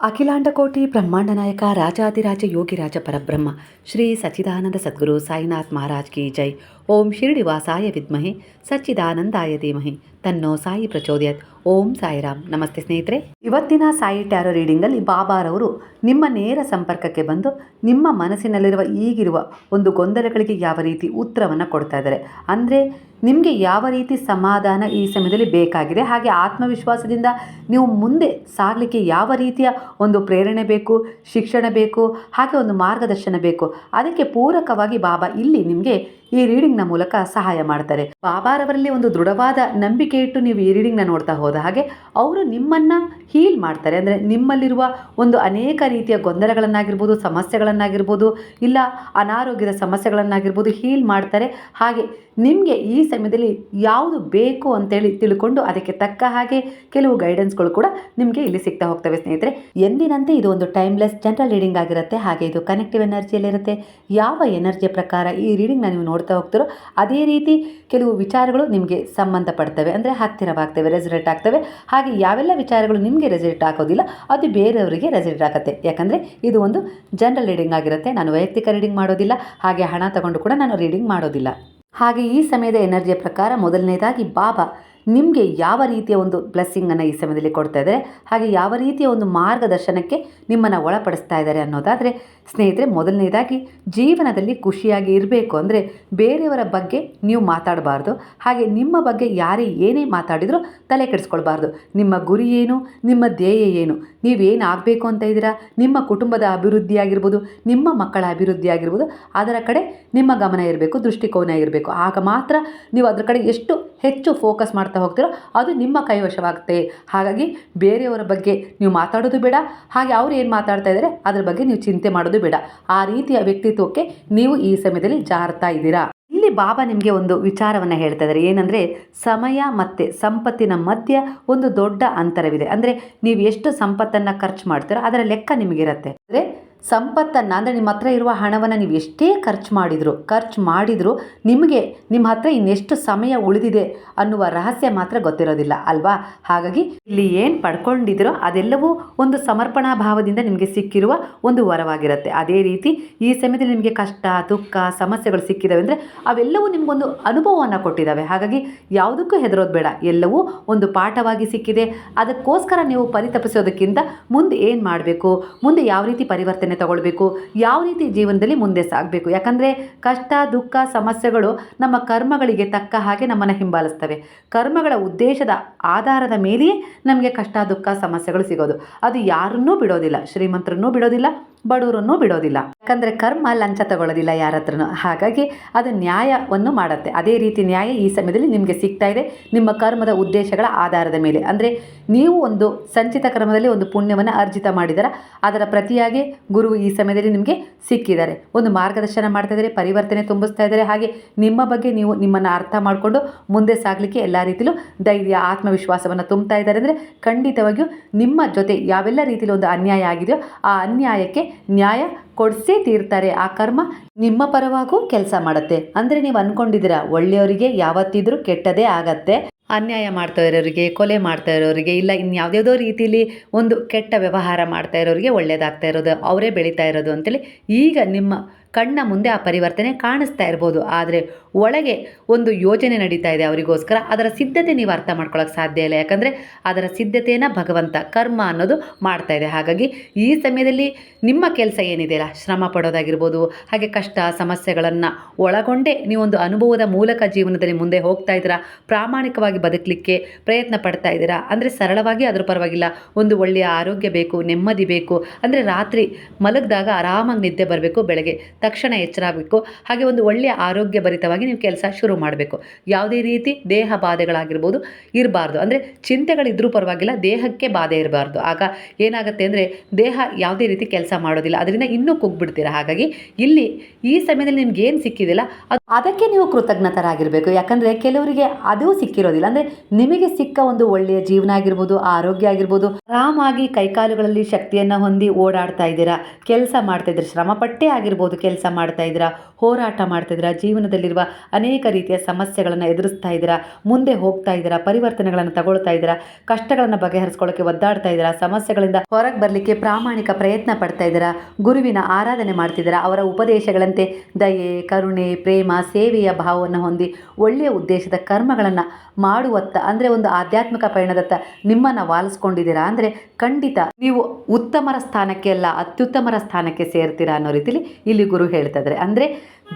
ಅಖಿಲಾಂಡಕೋಟಿ ಬ್ರಹ್ಮಾಂಡ ನಾಯಕ ರಾಜಾದಿರಾಜ ಯೋಗಿರಾಜ ಪರಬ್ರಹ್ಮ ಶ್ರೀ ಸಚ್ಚಿದಾನಂದ ಸದ್ಗುರು ಸಾಯಿನಾಥ್ ಮಹಾರಾಜ್ ಕಿ ಜೈ. ಓಂ ಶಿರ್ಡಿವಾಸಾಯ ವಿದ್ಮಹೆ, ಸಚ್ಚಿದಾನಂದಾಯ ಧೀಮಹಿ. ತನ್ನೋ ಸಾಯಿ ಪ್ರಚೋದಯತ್. ಓಂ ಸಾಯಿರಾಮ್. ನಮಸ್ತೆ ಸ್ನೇಹಿತರೆ. ಇವತ್ತಿನ ಸಾಯಿ ಟ್ಯಾರೋ ರೀಡಿಂಗಲ್ಲಿ ಬಾಬಾರವರು ನಿಮ್ಮ ನೇರ ಸಂಪರ್ಕಕ್ಕೆ ಬಂದು ನಿಮ್ಮ ಮನಸ್ಸಿನಲ್ಲಿರುವ ಈಗಿರುವ ಒಂದು ಗೊಂದಲಗಳಿಗೆ ಯಾವ ರೀತಿ ಉತ್ತರವನ್ನು ಕೊಡ್ತಾ ಇದ್ದಾರೆ. ಅಂದರೆ ನಿಮಗೆ ಯಾವ ರೀತಿ ಸಮಾಧಾನ ಈ ಸಮಯದಲ್ಲಿ ಬೇಕಾಗಿದೆ, ಹಾಗೆ ಆತ್ಮವಿಶ್ವಾಸದಿಂದ ನೀವು ಮುಂದೆ ಸಾಗಲಿಕ್ಕೆ ಯಾವ ರೀತಿಯ ಒಂದು ಪ್ರೇರಣೆ ಬೇಕು, ಶಿಕ್ಷಣ ಬೇಕು, ಹಾಗೆ ಒಂದು ಮಾರ್ಗದರ್ಶನ ಬೇಕು. ಅದಕ್ಕೆ ಪೂರಕವಾಗಿ ಬಾಬಾ ಇಲ್ಲಿ ನಿಮಗೆ ಈ ರೀಡಿಂಗ್ನ ಮೂಲಕ ಸಹಾಯ ಮಾಡ್ತಾರೆ. ಬಾಬಾರವರಲ್ಲಿ ಒಂದು ದೃಢವಾದ ನಂಬಿಕೆ ಇಟ್ಟು ನೀವು ಈ ರೀಡಿಂಗ್ನ ನೋಡ್ತಾ ಹೋದ ಹಾಗೆ ಅವರು ನಿಮ್ಮನ್ನ ಹೀಲ್ ಮಾಡ್ತಾರೆ. ಅಂದರೆ ನಿಮ್ಮಲ್ಲಿರುವ ಒಂದು ಅನೇಕ ರೀತಿಯ ಗೊಂದಲಗಳನ್ನಾಗಿರ್ಬೋದು, ಸಮಸ್ಯೆಗಳನ್ನಾಗಿರ್ಬೋದು, ಇಲ್ಲ ಅನಾರೋಗ್ಯದ ಸಮಸ್ಯೆಗಳನ್ನಾಗಿರ್ಬೋದು ಹೀಲ್ ಮಾಡ್ತಾರೆ. ಹಾಗೆ ನಿಮಗೆ ಈ ಸಮಯದಲ್ಲಿ ಯಾವುದು ಬೇಕು ಅಂತೇಳಿ ತಿಳ್ಕೊಂಡು ಅದಕ್ಕೆ ತಕ್ಕ ಹಾಗೆ ಕೆಲವು ಗೈಡೆನ್ಸ್ಗಳು ಕೂಡ ನಿಮಗೆ ಇಲ್ಲಿ ಸಿಗ್ತಾ ಹೋಗ್ತವೆ ಸ್ನೇಹಿತರೆ. ಎಂದಿನಂತೆ ಇದು ಒಂದು ಟೈಮ್ಲೆಸ್ ಜನರಲ್ ರೀಡಿಂಗ್ ಆಗಿರುತ್ತೆ. ಹಾಗೆ ಇದು ಕನೆಕ್ಟಿವ್ ಎನರ್ಜಿಯಲ್ಲಿರುತ್ತೆ ಯಾವ ಎನರ್ಜಿಯ ಪ್ರಕಾರ ಈ ರೀಡಿಂಗ್ನ ನೀವು ನೋಡ್ತಾ ಹೋಗ್ತಿರೋ ಅದೇ ರೀತಿ ಕೆಲವು ವಿಚಾರಗಳು ನಿಮಗೆ ಸಂಬಂಧಪಡ್ತವೆ. ಅಂದರೆ ಹತ್ತಿರವಾಗ್ತವೆ ರೆಸಲ್ಟ್ ಆಗ್ತವೆ. ಹಾಗೆ ಯಾವೆಲ್ಲ ವಿಚಾರಗಳು ನಿಮಗೆ ರೆಸಲ್ಟ್ ಆಗೋದಿಲ್ಲ, ಅದು ಬೇರೆಯವರಿಗೆ ರೆಸಲ್ಟ್ ಆಗುತ್ತೆ. ಯಾಕಂದರೆ ಇದು ಒಂದು ಜನರಲ್ ರೀಡಿಂಗ್ ಆಗಿರುತ್ತೆ. ನಾನು ವೈಯಕ್ತಿಕ ರೀಡಿಂಗ್ ಮಾಡೋದಿಲ್ಲ. ಹಾಗೆ ಹಣ ತಗೊಂಡು ಕೂಡ ನಾನು ರೀಡಿಂಗ್ ಮಾಡೋದಿಲ್ಲ. ಹಾಗೆ ಈ ಸಮಯದ ಎನರ್ಜಿಯ ಪ್ರಕಾರ ಮೊದಲನೇದಾಗಿ ಬಾಬಾ ನಿಮಗೆ ಯಾವ ರೀತಿಯ ಒಂದು ಬ್ಲೆಸ್ಸಿಂಗನ್ನು ಈ ಸಮಯದಲ್ಲಿ ಕೊಡ್ತಾ ಇದ್ದಾರೆ? ಹಾಗೆ ಯಾವ ರೀತಿಯ ಒಂದು ಮಾರ್ಗದರ್ಶನಕ್ಕೆ ನಿಮ್ಮನ್ನು ಒಳಪಡಿಸ್ತಾ ಇದ್ದಾರೆ ಅನ್ನೋದಾದರೆ ಸ್ನೇಹಿತರೆ, ಮೊದಲನೇದಾಗಿ ಜೀವನದಲ್ಲಿ ಖುಷಿಯಾಗಿ ಇರಬೇಕು ಅಂದರೆ ಬೇರೆಯವರ ಬಗ್ಗೆ ನೀವು ಮಾತಾಡಬಾರ್ದು. ಹಾಗೆ ನಿಮ್ಮ ಬಗ್ಗೆ ಯಾರೇ ಏನೇ ಮಾತಾಡಿದರೂ ತಲೆ ಕೆಡಿಸ್ಕೊಳ್ಬಾರ್ದು. ನಿಮ್ಮ ಗುರಿ ಏನು? ನಿಮ್ಮ ಧ್ಯೇಯ ಏನು? ನೀವೇನು ಆಗಬೇಕು ಅಂತ ಇದ್ದೀರಾ? ನಿಮ್ಮ ಕುಟುಂಬದ ಅಭಿವೃದ್ಧಿ ಆಗಿರ್ಬೋದು, ನಿಮ್ಮ ಮಕ್ಕಳ ಅಭಿವೃದ್ಧಿ ಆಗಿರ್ಬೋದು, ಅದರ ಕಡೆ ನಿಮ್ಮ ಗಮನ ಇರಬೇಕು, ದೃಷ್ಟಿಕೋನ ಇರಬೇಕು. ಆಗ ಮಾತ್ರ ನೀವು ಅದರ ಕಡೆ ಎಷ್ಟು ಹೆಚ್ಚು ಫೋಕಸ್ ಮಾಡ್ತಾ ಹೋಗ್ತೀರೋ ಅದು ನಿಮ್ಮ ಕೈವಶವಾಗುತ್ತೆ. ಹಾಗಾಗಿ ಬೇರೆಯವರ ಬಗ್ಗೆ ನೀವು ಮಾತಾಡೋದು ಬೇಡ. ಹಾಗೆ ಅವ್ರು ಏನು ಮಾತಾಡ್ತಾ ಇದ್ದಾರೆ, ಅದ್ರ ಬಗ್ಗೆ ನೀವು ಚಿಂತೆ ಮಾಡೋದು ಬೇಡ. ಆ ರೀತಿಯ ವ್ಯಕ್ತಿತ್ವಕ್ಕೆ ನೀವು ಈ ಸಮಯದಲ್ಲಿ ಜಾರ್ತಾ ಇದ್ದೀರಾ? ಇಲ್ಲಿ ಬಾಬಾ ನಿಮಗೆ ಒಂದು ವಿಚಾರವನ್ನು ಹೇಳ್ತಾ ಇದ್ದಾರೆ ಏನಂದರೆ, ಸಮಯ ಮತ್ತು ಸಂಪತ್ತಿನ ಮಧ್ಯೆ ಒಂದು ದೊಡ್ಡ ಅಂತರವಿದೆ. ಅಂದರೆ, ನೀವು ಎಷ್ಟು ಸಂಪತ್ತನ್ನು ಖರ್ಚು ಮಾಡ್ತೀರೋ ಅದರ ಲೆಕ್ಕ ನಿಮಗಿರುತ್ತೆ. ಅಂದರೆ ಸಂಪತ್ತನ್ನು ಅಂದರೆ ನಿಮ್ಮ ಹತ್ರ ಇರುವ ಹಣವನ್ನು ನೀವು ಎಷ್ಟೇ ಖರ್ಚು ಮಾಡಿದರೂ ಖರ್ಚು ಮಾಡಿದರೂ ನಿಮಗೆ ನಿಮ್ಮ ಹತ್ರ ಇನ್ನೆಷ್ಟು ಸಮಯ ಉಳಿದಿದೆ ಅನ್ನುವ ರಹಸ್ಯ ಮಾತ್ರ ಗೊತ್ತಿರೋದಿಲ್ಲ, ಅಲ್ವಾ? ಹಾಗಾಗಿ ಇಲ್ಲಿ ಏನು ಪಡ್ಕೊಂಡಿದ್ರೋ ಅದೆಲ್ಲವೂ ಒಂದು ಸಮರ್ಪಣಾ ಭಾವದಿಂದ ನಿಮಗೆ ಸಿಕ್ಕಿರುವ ಒಂದು ವರವಾಗಿರುತ್ತೆ. ಅದೇ ರೀತಿ ಈ ಸಮಯದಲ್ಲಿ ನಿಮಗೆ ಕಷ್ಟ, ದುಃಖ, ಸಮಸ್ಯೆಗಳು ಸಿಕ್ಕಿದ್ದಾವೆ ಅಂದರೆ ಅವೆಲ್ಲವೂ ನಿಮಗೊಂದು ಅನುಭವವನ್ನು ಕೊಟ್ಟಿದ್ದಾವೆ ಹಾಗಾಗಿ ಯಾವುದಕ್ಕೂ ಹೆದರೋದು ಬೇಡ. ಎಲ್ಲವೂ ಒಂದು ಪಾಠವಾಗಿ ಸಿಕ್ಕಿದೆ. ಅದಕ್ಕೋಸ್ಕರ ನೀವು ಪರಿತಪಿಸೋದಕ್ಕಿಂತ ಮುಂದೆ ಏನು ಮಾಡಬೇಕು? ಮುಂದೆ ಯಾವ ರೀತಿ ಪರಿವರ್ತನೆ ತಗೊಳ್ಬೇಕು. ಯಾವ ರೀತಿ ಜೀವನದಲ್ಲಿ ಮುಂದೆ ಸಾಗಬೇಕು? ಯಾಕಂದರೆ ಕಷ್ಟ, ದುಃಖ, ಸಮಸ್ಯೆಗಳು ನಮ್ಮ ಕರ್ಮಗಳಿಗೆ ತಕ್ಕ ಹಾಗೆ ನಮ್ಮನ್ನು ಹಿಂಬಾಲಿಸ್ತವೆ. ಕರ್ಮಗಳ ಉದ್ದೇಶದ ಆಧಾರದ ಮೇಲೆಯೇ ನಮಗೆ ಕಷ್ಟ, ದುಃಖ, ಸಮಸ್ಯೆಗಳು ಸಿಗೋದು. ಅದು ಯಾರನ್ನೂ ಬಿಡೋದಿಲ್ಲ, ಶ್ರೀಮಂತರನ್ನೂ ಬಿಡೋದಿಲ್ಲ. ಬಡವರನ್ನೂ ಬಿಡೋದಿಲ್ಲ. ಯಾಕಂದರೆ ಕರ್ಮ ಲಂಚ ತಗೊಳ್ಳೋದಿಲ್ಲ ಯಾರ ಹತ್ರನೂ ಹಾಗಾಗಿ ಅದು ನ್ಯಾಯವನ್ನು ಮಾಡುತ್ತೆ. ಅದೇ ರೀತಿ ನ್ಯಾಯ ಈ ಸಮಯದಲ್ಲಿ ನಿಮಗೆ ಸಿಗ್ತಾ ಇದೆ. ನಿಮ್ಮ ಕರ್ಮದ ಉದ್ದೇಶಗಳ ಆಧಾರದ ಮೇಲೆ. ಅಂದರೆ ನೀವು ಒಂದು ಸಂಚಿತ ಕರ್ಮದಲ್ಲಿ ಒಂದು ಪುಣ್ಯವನ್ನು ಅರ್ಜಿತ ಮಾಡಿದಾರ, ಅದರ ಪ್ರತಿಯಾಗಿ ಗುರು ಈ ಸಮಯದಲ್ಲಿ ನಿಮಗೆ ಸಿಕ್ಕಿದ್ದಾರೆ. ಒಂದು ಮಾರ್ಗದರ್ಶನ ಮಾಡ್ತಾ ಇದ್ದಾರೆ, ಪರಿವರ್ತನೆ ತುಂಬಿಸ್ತಾ ಇದ್ದಾರೆ. ಹಾಗೆ ನಿಮ್ಮ ಬಗ್ಗೆ ನೀವು ನಿಮ್ಮನ್ನು ಅರ್ಥ ಮಾಡಿಕೊಂಡು ಮುಂದೆ ಸಾಗಲಿಕ್ಕೆ ಎಲ್ಲ ರೀತಿಯಲ್ಲೂ ಧೈರ್ಯ, ಆತ್ಮವಿಶ್ವಾಸವನ್ನು ತುಂಬ್ತಾ ಇದ್ದಾರೆ. ಅಂದರೆ ಖಂಡಿತವಾಗಿಯೂ ನಿಮ್ಮ ಜೊತೆ ಯಾವೆಲ್ಲ ರೀತಿಯಲ್ಲಿ ಒಂದು ಅನ್ಯಾಯ ಆಗಿದೆಯೋ ಆ ಅನ್ಯಾಯಕ್ಕೆ ನ್ಯಾಯ ಕೊಡಿಸೇ ತೀರ್ತಾರೆ. ಆ ಕರ್ಮ ನಿಮ್ಮ ಪರವಾಗೂ ಕೆಲಸ ಮಾಡುತ್ತೆ. ಅಂದರೆ ನೀವು ಅಂದ್ಕೊಂಡಿದ್ದೀರಾ ಒಳ್ಳೆಯವರಿಗೆ ಯಾವತ್ತಿದ್ರೂ ಕೆಟ್ಟದೇ ಆಗತ್ತೆ. ಅನ್ಯಾಯ ಮಾಡ್ತಾ ಇರೋರಿಗೆ, ಕೊಲೆ ಮಾಡ್ತಾ ಇರೋರಿಗೆ, ಇಲ್ಲ ಇನ್ಯಾವುದ್ಯಾವುದೋ ರೀತಿಯಲ್ಲಿ ಒಂದು ಕೆಟ್ಟ ವ್ಯವಹಾರ ಮಾಡ್ತಾ ಇರೋರಿಗೆ ಒಳ್ಳೆಯದಾಗ್ತಾ ಇರೋದು, ಅವರೇ ಬೆಳೀತಾ ಇರೋದು ಅಂತೇಳಿ ಈಗ ನಿಮ್ಮ ಕಣ್ಣ ಮುಂದೆ ಆ ಪರಿವರ್ತನೆ ಕಾಣಿಸ್ತಾ ಇರ್ಬೋದು. ಆದರೆ ಒಳಗೆ ಒಂದು ಯೋಜನೆ ನಡೀತಾ ಇದೆ ಅವರಿಗೋಸ್ಕರ. ಅದರ ಸಿದ್ಧತೆ ನೀವು ಅರ್ಥ ಮಾಡ್ಕೊಳ್ಳೋಕೆ ಸಾಧ್ಯ ಇಲ್ಲ. ಯಾಕಂದರೆ ಅದರ ಸಿದ್ಧತೆಯನ್ನು ಭಗವಂತ, ಕರ್ಮ ಅನ್ನೋದು ಮಾಡ್ತಾ ಇದೆ. ಹಾಗಾಗಿ ಈ ಸಮಯದಲ್ಲಿ ನಿಮ್ಮ ಕೆಲಸ ಏನಿದೆಯಲ್ಲ ಶ್ರಮ ಪಡೋದಾಗಿರ್ಬೋದು, ಹಾಗೆ ಕಷ್ಟ, ಸಮಸ್ಯೆಗಳನ್ನು ಒಳಗೊಂಡೇ ನೀವೊಂದು ಅನುಭವದ ಮೂಲಕ ಜೀವನದಲ್ಲಿ ಮುಂದೆ ಹೋಗ್ತಾ ಇದ್ದೀರಾ, ಪ್ರಾಮಾಣಿಕವಾಗಿ ಬದುಕಲಿಕ್ಕೆ ಪ್ರಯತ್ನ ಪಡ್ತಾ ಇದ್ದೀರಾ, ಅಂದರೆ ಸರಳವಾಗಿ ಅದರ ಪರವಾಗಿಲ್ಲ, ಒಂದು ಒಳ್ಳೆಯ ಆರೋಗ್ಯ ಬೇಕು, ನೆಮ್ಮದಿ ಬೇಕು, ಅಂದರೆ ರಾತ್ರಿ ಮಲಗಿದಾಗ ಆರಾಮಾಗಿ ನಿದ್ದೆ ಬರಬೇಕು, ಬೆಳಗ್ಗೆ ತಕ್ಷಣ ಎಚ್ಚರ ಆಗಬೇಕು. ಹಾಗೆ ಒಂದು ಒಳ್ಳೆಯ ಆರೋಗ್ಯ ಭರಿತವಾಗಿ ನೀವು ಕೆಲಸ ಶುರು ಮಾಡಬೇಕು. ಯಾವುದೇ ರೀತಿ ದೇಹ ಬಾಧೆಗಳಾಗಿರ್ಬೋದು ಇರಬಾರ್ದು. ಅಂದರೆ ಚಿಂತೆಗಳಿದ್ರೂ ಪರವಾಗಿಲ್ಲ, ದೇಹಕ್ಕೆ ಬಾಧೆ ಇರಬಾರ್ದು. ಆಗ ಏನಾಗುತ್ತೆ ಅಂದರೆ ದೇಹ ಯಾವುದೇ ರೀತಿ ಕೆಲಸ ಮಾಡೋದಿಲ್ಲ. ಅದರಿಂದ ಇನ್ನೂ ಕುಗ್ಬಿಡ್ತೀರಾ? ಹಾಗಾಗಿ ಇಲ್ಲಿ ಈ ಸಮಯದಲ್ಲಿ ನಿಮ್ಗೆ ಏನು ಸಿಕ್ಕಿದಿಲ್ಲ, ಅದು ಅದಕ್ಕೆ ನೀವು ಕೃತಜ್ಞತರಾಗಿರಬೇಕು. ಯಾಕಂದರೆ ಕೆಲವರಿಗೆ ಅದೂ ಸಿಕ್ಕಿರೋದಿಲ್ಲ. ಅಂದರೆ ನಿಮಗೆ ಸಿಕ್ಕ ಒಂದು ಒಳ್ಳೆಯ ಜೀವನ ಆಗಿರ್ಬೋದು, ಆರೋಗ್ಯ ಆಗಿರ್ಬೋದು, ಆರಾಮಾಗಿ ಕೈಕಾಲುಗಳಲ್ಲಿ ಶಕ್ತಿಯನ್ನು ಹೊಂದಿ ಓಡಾಡ್ತಾ ಇದ್ದೀರಾ, ಕೆಲಸ ಮಾಡ್ತಾ ಇದ್ದೀರಾ, ಶ್ರಮಪಟ್ಟೆ ಆಗಿರ್ಬೋದು ಕೆಲಸ ಮಾಡ್ತಾ ಇದ್ದೀರಾ, ಹೋರಾಟ ಮಾಡ್ತಾ ಇದ್ದೀರಾ, ಜೀವನದಲ್ಲಿರುವ ಅನೇಕ ರೀತಿಯ ಸಮಸ್ಯೆಗಳನ್ನು ಎದುರಿಸ್ತಾ ಇದ್ದೀರಾ, ಮುಂದೆ ಹೋಗ್ತಾ ಇದ್ದೀರಾ, ಪರಿವರ್ತನೆಗಳನ್ನು ತಗೊಳ್ತಾ ಇದ್ದೀರಾ, ಕಷ್ಟಗಳನ್ನು ಬಗೆಹರಿಸ್ಕೊಳ್ಳೋಕೆ ಒದ್ದಾಡ್ತಾ ಇದ್ದೀರಾ, ಸಮಸ್ಯೆಗಳಿಂದ ಹೊರಗೆ ಬರಲಿಕ್ಕೆ ಪ್ರಾಮಾಣಿಕ ಪ್ರಯತ್ನ ಪಡ್ತಾ ಇದ್ದೀರಾ, ಗುರುವಿನ ಆರಾಧನೆ ಮಾಡ್ತಿದ್ದೀರಾ ಅವರ ಉಪದೇಶಗಳಂತೆ ದಯೆ, ಕರುಣೆ, ಪ್ರೇಮ, ಸೇವೆಯ ಭಾವವನ್ನು ಹೊಂದಿ ಒಳ್ಳೆಯ ಉದ್ದೇಶದ ಕರ್ಮಗಳನ್ನು ಮಾಡುವತ್ತ, ಅಂದರೆ ಒಂದು ಆಧ್ಯಾತ್ಮಿಕ ಪಯಣದತ್ತ ನಿಮ್ಮನ್ನು ವಾಲಿಸ್ಕೊಂಡಿದ್ದೀರಾ, ಅಂದರೆ ಖಂಡಿತ ನೀವು ಉತ್ತಮರ ಸ್ಥಾನಕ್ಕೆ ಅಲ್ಲ, ಅತ್ಯುತ್ತಮರ ಸ್ಥಾನಕ್ಕೆ ಸೇರ್ತೀರಾ ಅನ್ನೋ ರೀತಿಲಿ ಇಲ್ಲಿ ಗುರು ಹೇಳ್ತಾ ಇದ್ದಾರೆ ಅಂದರೆ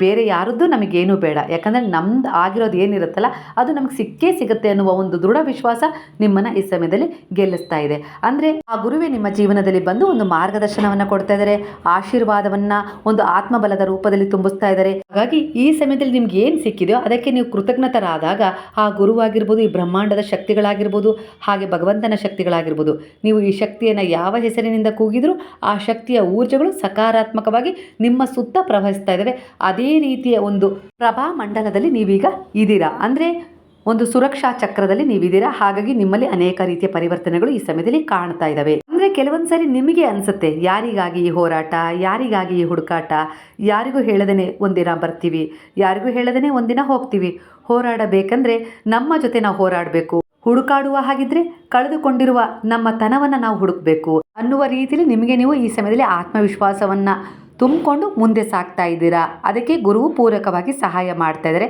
ಬೇರೆ ಯಾರದ್ದು ನಮಗೇನೂ ಬೇಡ. ಯಾಕಂದರೆ ನಮ್ದು ಆಗಿರೋದು ಏನಿರುತ್ತಲ್ಲ, ಅದು ನಮಗೆ ಸಿಕ್ಕೇ ಸಿಗುತ್ತೆ ಅನ್ನುವ ಒಂದು ದೃಢ ವಿಶ್ವಾಸ ನಿಮ್ಮನ್ನು ಈ ಸಮಯದಲ್ಲಿ ಗೆಲ್ಲಿಸ್ತಾ ಇದೆ. ಅಂದರೆ ಆ ಗುರುವೇ ನಿಮ್ಮ ಜೀವನದಲ್ಲಿ ಬಂದು ಒಂದು ಮಾರ್ಗದರ್ಶನವನ್ನು ಕೊಡ್ತಾ ಇದ್ದಾರೆ ಆಶೀರ್ವಾದವನ್ನು ಒಂದು ಆತ್ಮಬಲದ ರೂಪದಲ್ಲಿ ತುಂಬಿಸ್ತಾ ಇದ್ದಾರೆ ಹಾಗಾಗಿ ಈ ಸಮಯದಲ್ಲಿ ನಿಮ್ಗೆ ಏನು ಸಿಕ್ಕಿದೆಯೋ ಅದಕ್ಕೆ ನೀವು ಕೃತಜ್ಞತರಾದಾಗ ಆ ಗುರುವಾಗಿರ್ಬೋದು ಈ ಬ್ರಹ್ಮಾಂಡದ ಶಕ್ತಿಗಳಾಗಿರ್ಬೋದು, ಹಾಗೆ ಭಗವಂತನ ಶಕ್ತಿಗಳಾಗಿರ್ಬೋದು, ನೀವು ಈ ಶಕ್ತಿಯನ್ನು ಯಾವ ಹೆಸರಿನಿಂದ ಕೂಗಿದರೂ ಆ ಶಕ್ತಿಯ ಊರ್ಜೆಗಳು ಸಕಾರಾತ್ಮಕವಾಗಿ ನಿಮ್ಮ ಸುತ್ತ ಪ್ರವಹಿಸ್ತಾ ಇದ್ದಾವೆ ಅದೇ ರೀತಿಯ ಒಂದು ಪ್ರಭಾ ಮಂಡಲದಲ್ಲಿ ನೀವೀಗ ಇದ್ದೀರಾ? ಅಂದರೆ ಒಂದು ಸುರಕ್ಷಾ ಚಕ್ರದಲ್ಲಿ ನೀವಿದ್ದೀರಾ? ಹಾಗಾಗಿ ನಿಮ್ಮಲ್ಲಿ ಅನೇಕ ರೀತಿಯ ಪರಿವರ್ತನೆಗಳು ಈ ಸಮಯದಲ್ಲಿ ಕಾಣ್ತಾ ಇದ್ದಾವೆ ಅಂದರೆ ಕೆಲವೊಂದು ಸಾರಿ ನಿಮಗೆ ಅನಿಸುತ್ತೆ, ಯಾರಿಗಾಗಿ ಈ ಹೋರಾಟ, ಯಾರಿಗಾಗಿ ಈ ಹುಡುಕಾಟ? ಯಾರಿಗೂ ಹೇಳದೇ ಒಂದಿನ ಬರ್ತೀವಿ, ಯಾರಿಗೂ ಹೇಳದೇ ಒಂದಿನ ಹೋಗ್ತೀವಿ. ಹೋರಾಡಬೇಕಂದ್ರೆ ನಮ್ಮ ಜೊತೆ ನಾವು ಹೋರಾಡಬೇಕು. ಹುಡುಕಾಡುವ ಹಾಗಿದ್ರೆ ಕಳೆದುಕೊಂಡಿರುವ ನಮ್ಮ ತನವನ್ನು ನಾವು ಹುಡುಕಬೇಕು ಅನ್ನುವ ರೀತಿಯಲ್ಲಿ ನಿಮಗೆ ನೀವು ಈ ಸಮಯದಲ್ಲಿ ಆತ್ಮವಿಶ್ವಾಸವನ್ನು ತುಂಬಿಕೊಂಡು ಮುಂದೆ ಸಾಗ್ತಾ ಇದ್ದೀರಾ? ಅದಕ್ಕೆ ಗುರುವು ಪೂರಕವಾಗಿ ಸಹಾಯ ಮಾಡ್ತಾ ಇದ್ದಾರೆ.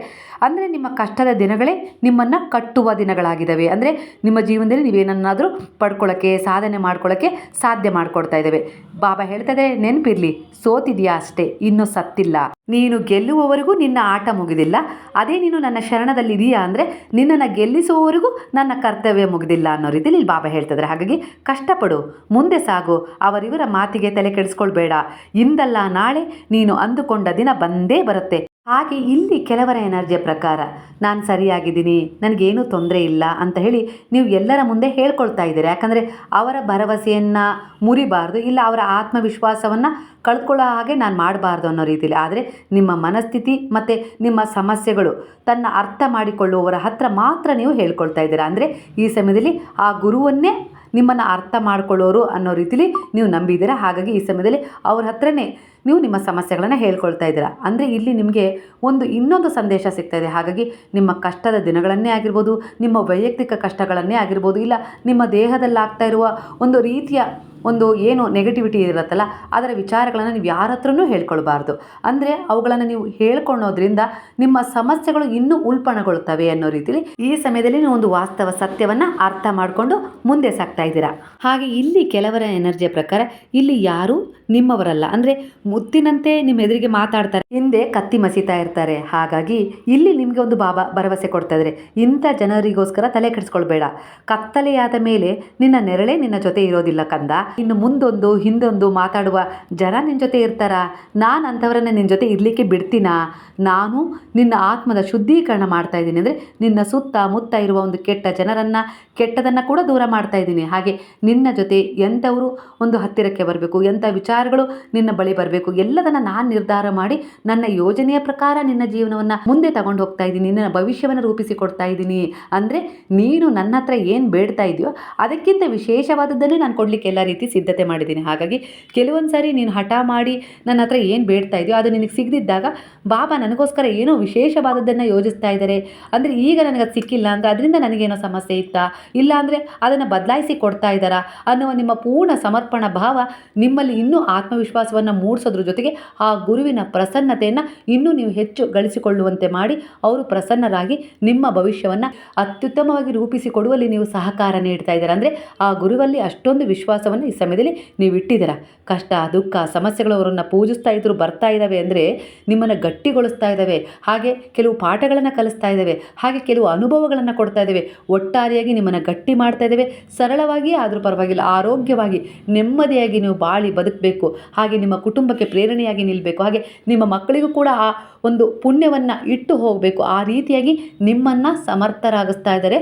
ಅಂದರೆ ನಿಮ್ಮ ಕಷ್ಟದ ದಿನಗಳೇ ನಿಮ್ಮನ್ನು ಕಟ್ಟುವ ದಿನಗಳಾಗಿದ್ದಾವೆ. ಅಂದರೆ ನಿಮ್ಮ ಜೀವನದಲ್ಲಿ ನೀವೇನನ್ನಾದರೂ ಪಡ್ಕೊಳ್ಳೋಕ್ಕೆ ಸಾಧನೆ ಮಾಡ್ಕೊಳ್ಳೋಕ್ಕೆ ಸಾಧ್ಯ ಮಾಡ್ಕೊಡ್ತಾ ಇದ್ದಾವೆ. ಬಾಬಾ ಹೇಳ್ತಾ ಇದ್ದಾರೆ, ನೆನಪಿರಲಿ, ಸೋತಿದೆಯಾ ಅಷ್ಟೇ, ಇನ್ನೂ ಸತ್ತಿಲ್ಲ. ನೀನು ಗೆಲ್ಲುವವರೆಗೂ ನಿನ್ನ ಆಟ ಮುಗಿದಿಲ್ಲ. ಅದೇ ನೀನು ನನ್ನ ಶರಣದಲ್ಲಿ ಇದೆಯಾ ಅಂದರೆ ನಿನ್ನನ್ನು ಗೆಲ್ಲಿಸುವವರೆಗೂ ನನ್ನ ಕರ್ತವ್ಯ ಮುಗಿದಿಲ್ಲ ಅನ್ನೋ ರೀತಿಯಲ್ಲಿ ಇಲ್ಲಿ ಬಾಬಾ ಹೇಳ್ತಿದ್ದಾರೆ. ಹಾಗಾಗಿ ಕಷ್ಟಪಡು, ಮುಂದೆ ಸಾಗು. ಅವರಿವರ ಮಾತಿಗೆ ತಲೆ ಕೆಡಿಸ್ಕೊಳ್ಬೇಡ. ಇಂದಲ್ಲ ನಾಳೆ ನೀನು ಅಂದುಕೊಂಡ ದಿನ ಬಂದೇ ಬರುತ್ತೆ. ಹಾಗೆ ಇಲ್ಲಿ ಕೆಲವರ ಎನರ್ಜಿಯ ಪ್ರಕಾರ, ನಾನು ಸರಿಯಾಗಿದ್ದೀನಿ, ನನಗೇನು ತೊಂದರೆ ಇಲ್ಲ ಅಂತ ಹೇಳಿ ನೀವು ಎಲ್ಲರ ಮುಂದೆ ಹೇಳ್ಕೊಳ್ತಾ ಇದ್ದೀರಿ? ಯಾಕಂದರೆ ಅವರ ಭರವಸೆಯನ್ನು ಮುರಿಬಾರ್ದು, ಇಲ್ಲ ಅವರ ಆತ್ಮವಿಶ್ವಾಸವನ್ನು ಕಳ್ಕೊಳ್ಳೋ ಹಾಗೆ ನಾನು ಮಾಡಬಾರ್ದು ಅನ್ನೋ ರೀತಿಯಲ್ಲಿ ಆದರೆ ನಿಮ್ಮ ಮನಸ್ಥಿತಿ ಮತ್ತು ನಿಮ್ಮ ಸಮಸ್ಯೆಗಳು ತನ್ನ ಅರ್ಥ ಮಾಡಿಕೊಳ್ಳುವವರ ಹತ್ರ ಮಾತ್ರ ನೀವು ಹೇಳ್ಕೊಳ್ತಾ ಇದ್ದೀರಾ? ಅಂದರೆ ಈ ಸಮಯದಲ್ಲಿ ಆ ಗುರುವನ್ನೇ ನಿಮ್ಮನ್ನು ಅರ್ಥ ಮಾಡ್ಕೊಳ್ಳೋರು ಅನ್ನೋ ರೀತಿಲಿ ನೀವು ನಂಬಿದ್ದೀರಾ? ಹಾಗಾಗಿ ಈ ಸಮಯದಲ್ಲಿ ಅವ್ರ ಹತ್ರನೇ ನೀವು ನಿಮ್ಮ ಸಮಸ್ಯೆಗಳನ್ನು ಹೇಳ್ಕೊಳ್ತಾ ಇದ್ದೀರಾ. ಅಂದರೆ ಇಲ್ಲಿ ನಿಮಗೆ ಒಂದು ಇನ್ನೊಂದು ಸಂದೇಶ ಸಿಗ್ತಾ ಇದೆ. ಹಾಗಾಗಿ ನಿಮ್ಮ ಕಷ್ಟದ ದಿನಗಳನ್ನೇ ಆಗಿರ್ಬೋದು, ನಿಮ್ಮ ವೈಯಕ್ತಿಕ ಕಷ್ಟಗಳನ್ನೇ ಆಗಿರ್ಬೋದು, ಇಲ್ಲ ನಿಮ್ಮ ದೇಹದಲ್ಲಿ ಆಗ್ತಾ ಇರುವ ಒಂದು ರೀತಿಯ ಒಂದು ಏನು ನೆಗೆಟಿವಿಟಿ ಇರುತ್ತಲ್ಲ, ಅದರ ವಿಚಾರಗಳನ್ನು ನೀವು ಯಾರ ಹತ್ರನೂ ಹೇಳ್ಕೊಳ್ಬಾರ್ದು. ಅಂದರೆ ಅವುಗಳನ್ನು ನೀವು ಹೇಳ್ಕೊಳ್ಳೋದ್ರಿಂದ ನಿಮ್ಮ ಸಮಸ್ಯೆಗಳು ಇನ್ನೂ ಉಲ್ಪಣಗೊಳ್ತವೆ ಅನ್ನೋ ರೀತಿಯಲ್ಲಿ ಈ ಸಮಯದಲ್ಲಿ ನೀವು ಒಂದು ವಾಸ್ತವ ಸತ್ಯವನ್ನು ಅರ್ಥ ಮಾಡಿಕೊಂಡು ಮುಂದೆ ಸಾಗ್ತಾ ಇದ್ದೀರಾ. ಹಾಗೆ ಇಲ್ಲಿ ಕೆಲವರ ಎನರ್ಜಿಯ ಪ್ರಕಾರ ಇಲ್ಲಿ ಯಾರೂ ನಿಮ್ಮವರಲ್ಲ. ಅಂದರೆ ಮುತ್ತಿನಂತೆ ನಿಮ್ಮ ಎದುರಿಗೆ ಮಾತಾಡ್ತಾರೆ. ಹಿಂದೆ ಕತ್ತಿ ಮಸೀತಾ ಇರ್ತಾರೆ. ಹಾಗಾಗಿ ಇಲ್ಲಿ ನಿಮಗೆ ಒಂದು ಬಾಬಾ ಭರವಸೆ ಕೊಡ್ತಾ ಇದ್ರೆ ಇಂಥ ಜನರಿಗೋಸ್ಕರ ತಲೆ ಕೆಡಿಸ್ಕೊಳ್ಬೇಡ. ಕತ್ತಲೆಯಾದ ಮೇಲೆ ನಿನ್ನ ನೆರಳೆ ನಿನ್ನ ಜೊತೆ ಇರೋದಿಲ್ಲ ಕಂದ. ಇನ್ನು ಮುಂದೊಂದು, ಹಿಂದೊಂದು ಮಾತಾಡುವ ಜನ ನಿನ್ನ ಜೊತೆ ಇರ್ತಾರಾ? ನಾನು ಅಂಥವರನ್ನ ನಿನ್ನ ಜೊತೆ ಇರಲಿಕ್ಕೆ ಬಿಡ್ತೀನಾ? ನಾನು ನಿನ್ನ ಆತ್ಮದ ಶುದ್ಧೀಕರಣ ಮಾಡ್ತಾ ಇದ್ದೀನಿ ಅಂದರೆ ನಿನ್ನ ಸುತ್ತ ಮುತ್ತ ಇರುವ ಒಂದು ಕೆಟ್ಟ ಜನರನ್ನು, ಕೆಟ್ಟದನ್ನು ಕೂಡ ದೂರ ಮಾಡ್ತಾ ಇದ್ದೀನಿ. ಹಾಗೆ ನಿನ್ನ ಜೊತೆ ಎಂಥವರು ಒಂದು ಹತ್ತಿರಕ್ಕೆ ಬರಬೇಕು, ಎಂಥ ವಿಚಾರಗಳು ನಿನ್ನ ಬಳಿ ಬರಬೇಕು ಎಲ್ಲದನ್ನು ನಾನು ನಿರ್ಧಾರ ಮಾಡಿ ನನ್ನ ಯೋಜನೆಯ ಪ್ರಕಾರ ನಿನ್ನ ಜೀವನವನ್ನ ಮುಂದೆ ತಗೊಂಡು ಹೋಗ್ತಾ ಇದ್ದೀನಿ, ನಿನ್ನ ಭವಿಷ್ಯವನ್ನು ರೂಪಿಸಿ ಕೊಡ್ತಾ ಇದ್ದೀನಿ. ಅಂದರೆ ನೀನು ನನ್ನ ಹತ್ರ ಏನು ಬೇಡ್ತಾ ಇದೆಯೋ ಅದಕ್ಕಿಂತ ವಿಶೇಷವಾದದ್ದನ್ನೇ ನಾನು ಕೊಡಲಿಕ್ಕೆ ಎಲ್ಲ ರೀತಿ ಸಿದ್ಧತೆ ಮಾಡಿದ್ದೀನಿ. ಹಾಗಾಗಿ ಕೆಲವೊಂದು ಸಾರಿ ನೀನು ಹಠ ಮಾಡಿ ನನ್ನ ಹತ್ರ ಏನು ಬೇಡ್ತಾ ಇದೆಯೋ ಅದು ನಿನಗೆ ಸಿಗದಿದ್ದಾಗ ಬಾಬಾ ನನಗೋಸ್ಕರ ಏನೋ ವಿಶೇಷವಾದದ್ದನ್ನು ಯೋಜಿಸ್ತಾ ಇದ್ದಾರೆ ಅಂದರೆ ಈಗ ನನಗೆ ಅದು ಸಿಕ್ಕಿಲ್ಲ ಅಂದರೆ ಅದರಿಂದ ನನಗೇನೋ ಸಮಸ್ಯೆ ಇತ್ತಾ? ಇಲ್ಲ ಅಂದರೆ ಅದನ್ನು ಬದಲಾಯಿಸಿ ಕೊಡ್ತಾ ಇದ್ದಾರಾ? ಅನ್ನುವ ನಿಮ್ಮ ಪೂರ್ಣ ಸಮರ್ಪಣ ಭಾವ ನಿಮ್ಮಲ್ಲಿ ಇನ್ನೂ ಆತ್ಮವಿಶ್ವಾಸವನ್ನು ಮೂಡಿಸೋದ್ರ ಜೊತೆಗೆ ಆ ಗುರುವಿನ ಪ್ರಸನ್ನತೆಯನ್ನು ಇನ್ನೂ ನೀವು ಹೆಚ್ಚು ಗಳಿಸಿಕೊಳ್ಳುವಂತೆ ಮಾಡಿ ಅವರು ಪ್ರಸನ್ನರಾಗಿ ನಿಮ್ಮ ಭವಿಷ್ಯವನ್ನು ಅತ್ಯುತ್ತಮವಾಗಿ ರೂಪಿಸಿಕೊಡುವಲ್ಲಿ ನೀವು ಸಹಕಾರ ನೀಡ್ತಾ ಇದ್ದೀರಾ. ಅಂದರೆ ಆ ಗುರುವಲ್ಲಿ ಅಷ್ಟೊಂದು ವಿಶ್ವಾಸವನ್ನು ಈ ಸಮಯದಲ್ಲಿ ನೀವು ಇಟ್ಟಿದ್ದೀರಾ. ಕಷ್ಟ, ದುಃಖ ಸಮಸ್ಯೆಗಳು ಅವರನ್ನು ಪೂಜಿಸ್ತಾ ಇದ್ರು, ಬರ್ತಾ ಇದ್ದಾವೆ ಅಂದರೆ ನಿಮ್ಮನ್ನು ಗಟ್ಟಿಗೊಳಿಸ್ತಾ ಇದ್ದಾವೆ ಹಾಗೆ ಕೆಲವು ಪಾಠಗಳನ್ನು ಕಲಿಸ್ತಾ ಇದ್ದಾವೆ ಹಾಗೆ ಕೆಲವು ಅನುಭವಗಳನ್ನು ಕೊಡ್ತಾ ಇದ್ದಾವೆ ಒಟ್ಟಾರೆಯಾಗಿ ನಿಮ್ಮನ್ನು ಗಟ್ಟಿ ಮಾಡ್ತಾ ಇದ್ದಾವೆ ಸರಳವಾಗಿ ಆದರೂ ಪರವಾಗಿಲ್ಲ, ಆರೋಗ್ಯವಾಗಿ ನೆಮ್ಮದಿಯಾಗಿ ನೀವು ಬಾಳಿ ಬದುಕಬೇಕು. ಹಾಗೆ ನಿಮ್ಮ ಕುಟುಂಬಕ್ಕೆ ಪ್ರೇರಣೆಯಾಗಿ ನಿಲ್ಲಬೇಕು ಹಾಗೆ ನಿಮ್ಮ ಮಕ್ಕಳಿಗೂ ಕೂಡ ಆ ಒಂದು ಪುಣ್ಯವನ್ನು ಇಟ್ಟು ಹೋಗಬೇಕು. ಆ ರೀತಿಯಾಗಿ ನಿಮ್ಮನ್ನು ಸಮರ್ಥರಾಗಿಸ್ತಾ ಇದ್ದಾರೆ,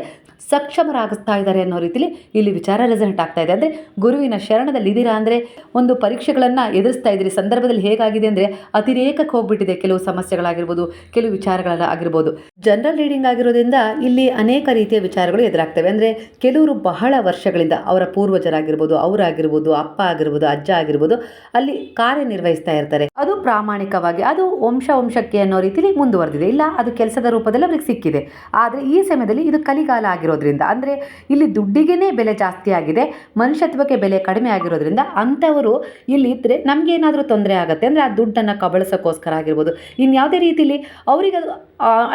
ಸಕ್ಷಮರಾಗಿಸ್ತಾ ಇದ್ದಾರೆ ಅನ್ನೋ ರೀತಿಲಿ ಇಲ್ಲಿ ವಿಚಾರ ರೆಸಲ್ಟ್ ಆಗ್ತಾ ಇದೆ. ಅಂದರೆ ಗುರುವಿನ ಶರಣದಲ್ಲಿ ಇದ್ದೀರಾ ಅಂದರೆ ಒಂದು ಪರೀಕ್ಷೆಗಳನ್ನು ಎದುರಿಸ್ತಾ ಇದ್ದೀರಿ. ಸಂದರ್ಭದಲ್ಲಿ ಹೇಗಾಗಿದೆ ಅಂದರೆ ಅತಿರೇಕಕ್ಕೆ ಹೋಗ್ಬಿಟ್ಟಿದೆ. ಕೆಲವು ಸಮಸ್ಯೆಗಳಾಗಿರ್ಬೋದು, ಕೆಲವು ವಿಚಾರಗಳೆಲ್ಲ ಆಗಿರ್ಬೋದು. ಜನರಲ್ ರೀಡಿಂಗ್ ಆಗಿರೋದ್ರಿಂದ ಇಲ್ಲಿ ಅನೇಕ ರೀತಿಯ ವಿಚಾರಗಳು ಎದುರಾಗ್ತವೆ. ಅಂದರೆ ಕೆಲವರು ಬಹಳ ವರ್ಷಗಳಿಂದ ಅವರ ಪೂರ್ವಜರಾಗಿರ್ಬೋದು, ಅವರಾಗಿರ್ಬೋದು, ಅಪ್ಪ ಆಗಿರ್ಬೋದು, ಅಜ್ಜ ಆಗಿರ್ಬೋದು, ಅಲ್ಲಿ ಕಾರ್ಯನಿರ್ವಹಿಸ್ತಾ ಇರ್ತಾರೆ. ಅದು ಪ್ರಾಮಾಣಿಕವಾಗಿ, ಅದು ವಂಶ ವಂಶಕ್ಕೆ ಅನ್ನೋ ರೀತಿಲಿ ಮುಂದುವರೆದಿದೆ. ಇಲ್ಲ, ಅದು ಕೆಲಸದ ರೂಪದಲ್ಲಿ ಅವ್ರಿಗೆ ಸಿಕ್ಕಿದೆ. ಆದರೆ ಈ ಸಮಯದಲ್ಲಿ ಇದು ಕಲಿಗಾಲ ಆಗಿರೋದ್ರಿಂದ, ಅಂದರೆ ಇಲ್ಲಿ ದುಡ್ಡಿಗೇ ಬೆಲೆ ಜಾಸ್ತಿ ಆಗಿದೆ, ಮನುಷ್ಯತ್ವಕ್ಕೆ ಬೆಲೆ ಕಡಿಮೆ ಆಗಿರೋದ್ರಿಂದ ಅಂಥವರು ಇಲ್ಲಿ ಇದ್ದರೆ ನಮಗೇನಾದರೂ ತೊಂದರೆ ಆಗುತ್ತೆ. ಅಂದರೆ ಆ ದುಡ್ಡನ್ನು ಕಬಳಿಸೋಕ್ಕೋಸ್ಕರ ಆಗಿರ್ಬೋದು. ಇನ್ಯಾವುದೇ ರೀತಿಲಿ ಅವರಿಗೆ ಅದು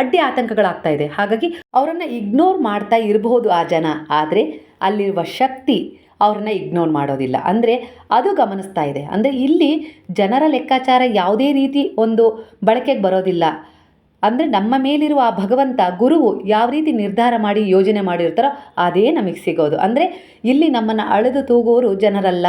ಅಡ್ಡಿ ಆತಂಕಗಳಾಗ್ತಾ ಇದೆ. ಹಾಗಾಗಿ ಅವರನ್ನು ಇಗ್ನೋರ್ ಮಾಡ್ತಾ ಇರಬಹುದು ಆ ಜನ. ಆದರೆ ಅಲ್ಲಿರುವ ಶಕ್ತಿ ಅವ್ರನ್ನ ಇಗ್ನೋರ್ ಮಾಡೋದಿಲ್ಲ. ಅಂದರೆ ಅದು ಗಮನಿಸ್ತಾ ಇದೆ. ಅಂದರೆ ಇಲ್ಲಿ ಜನರ ಲೆಕ್ಕಾಚಾರ ಯಾವುದೇ ರೀತಿ ಒಂದು ಬಳಕೆಗೆ ಬರೋದಿಲ್ಲ. ಅಂದರೆ ನಮ್ಮ ಮೇಲಿರುವ ಆ ಭಗವಂತ ಗುರುವು ಯಾವ ರೀತಿ ನಿರ್ಧಾರ ಮಾಡಿ ಯೋಜನೆ ಮಾಡಿರ್ತಾರೋ ಅದೇ ನಮಗೆ ಸಿಗೋದು. ಅಂದರೆ ಇಲ್ಲಿ ನಮ್ಮನ್ನು ಅಳೆದು ತೂಗುವವರು ಜನರಲ್ಲ.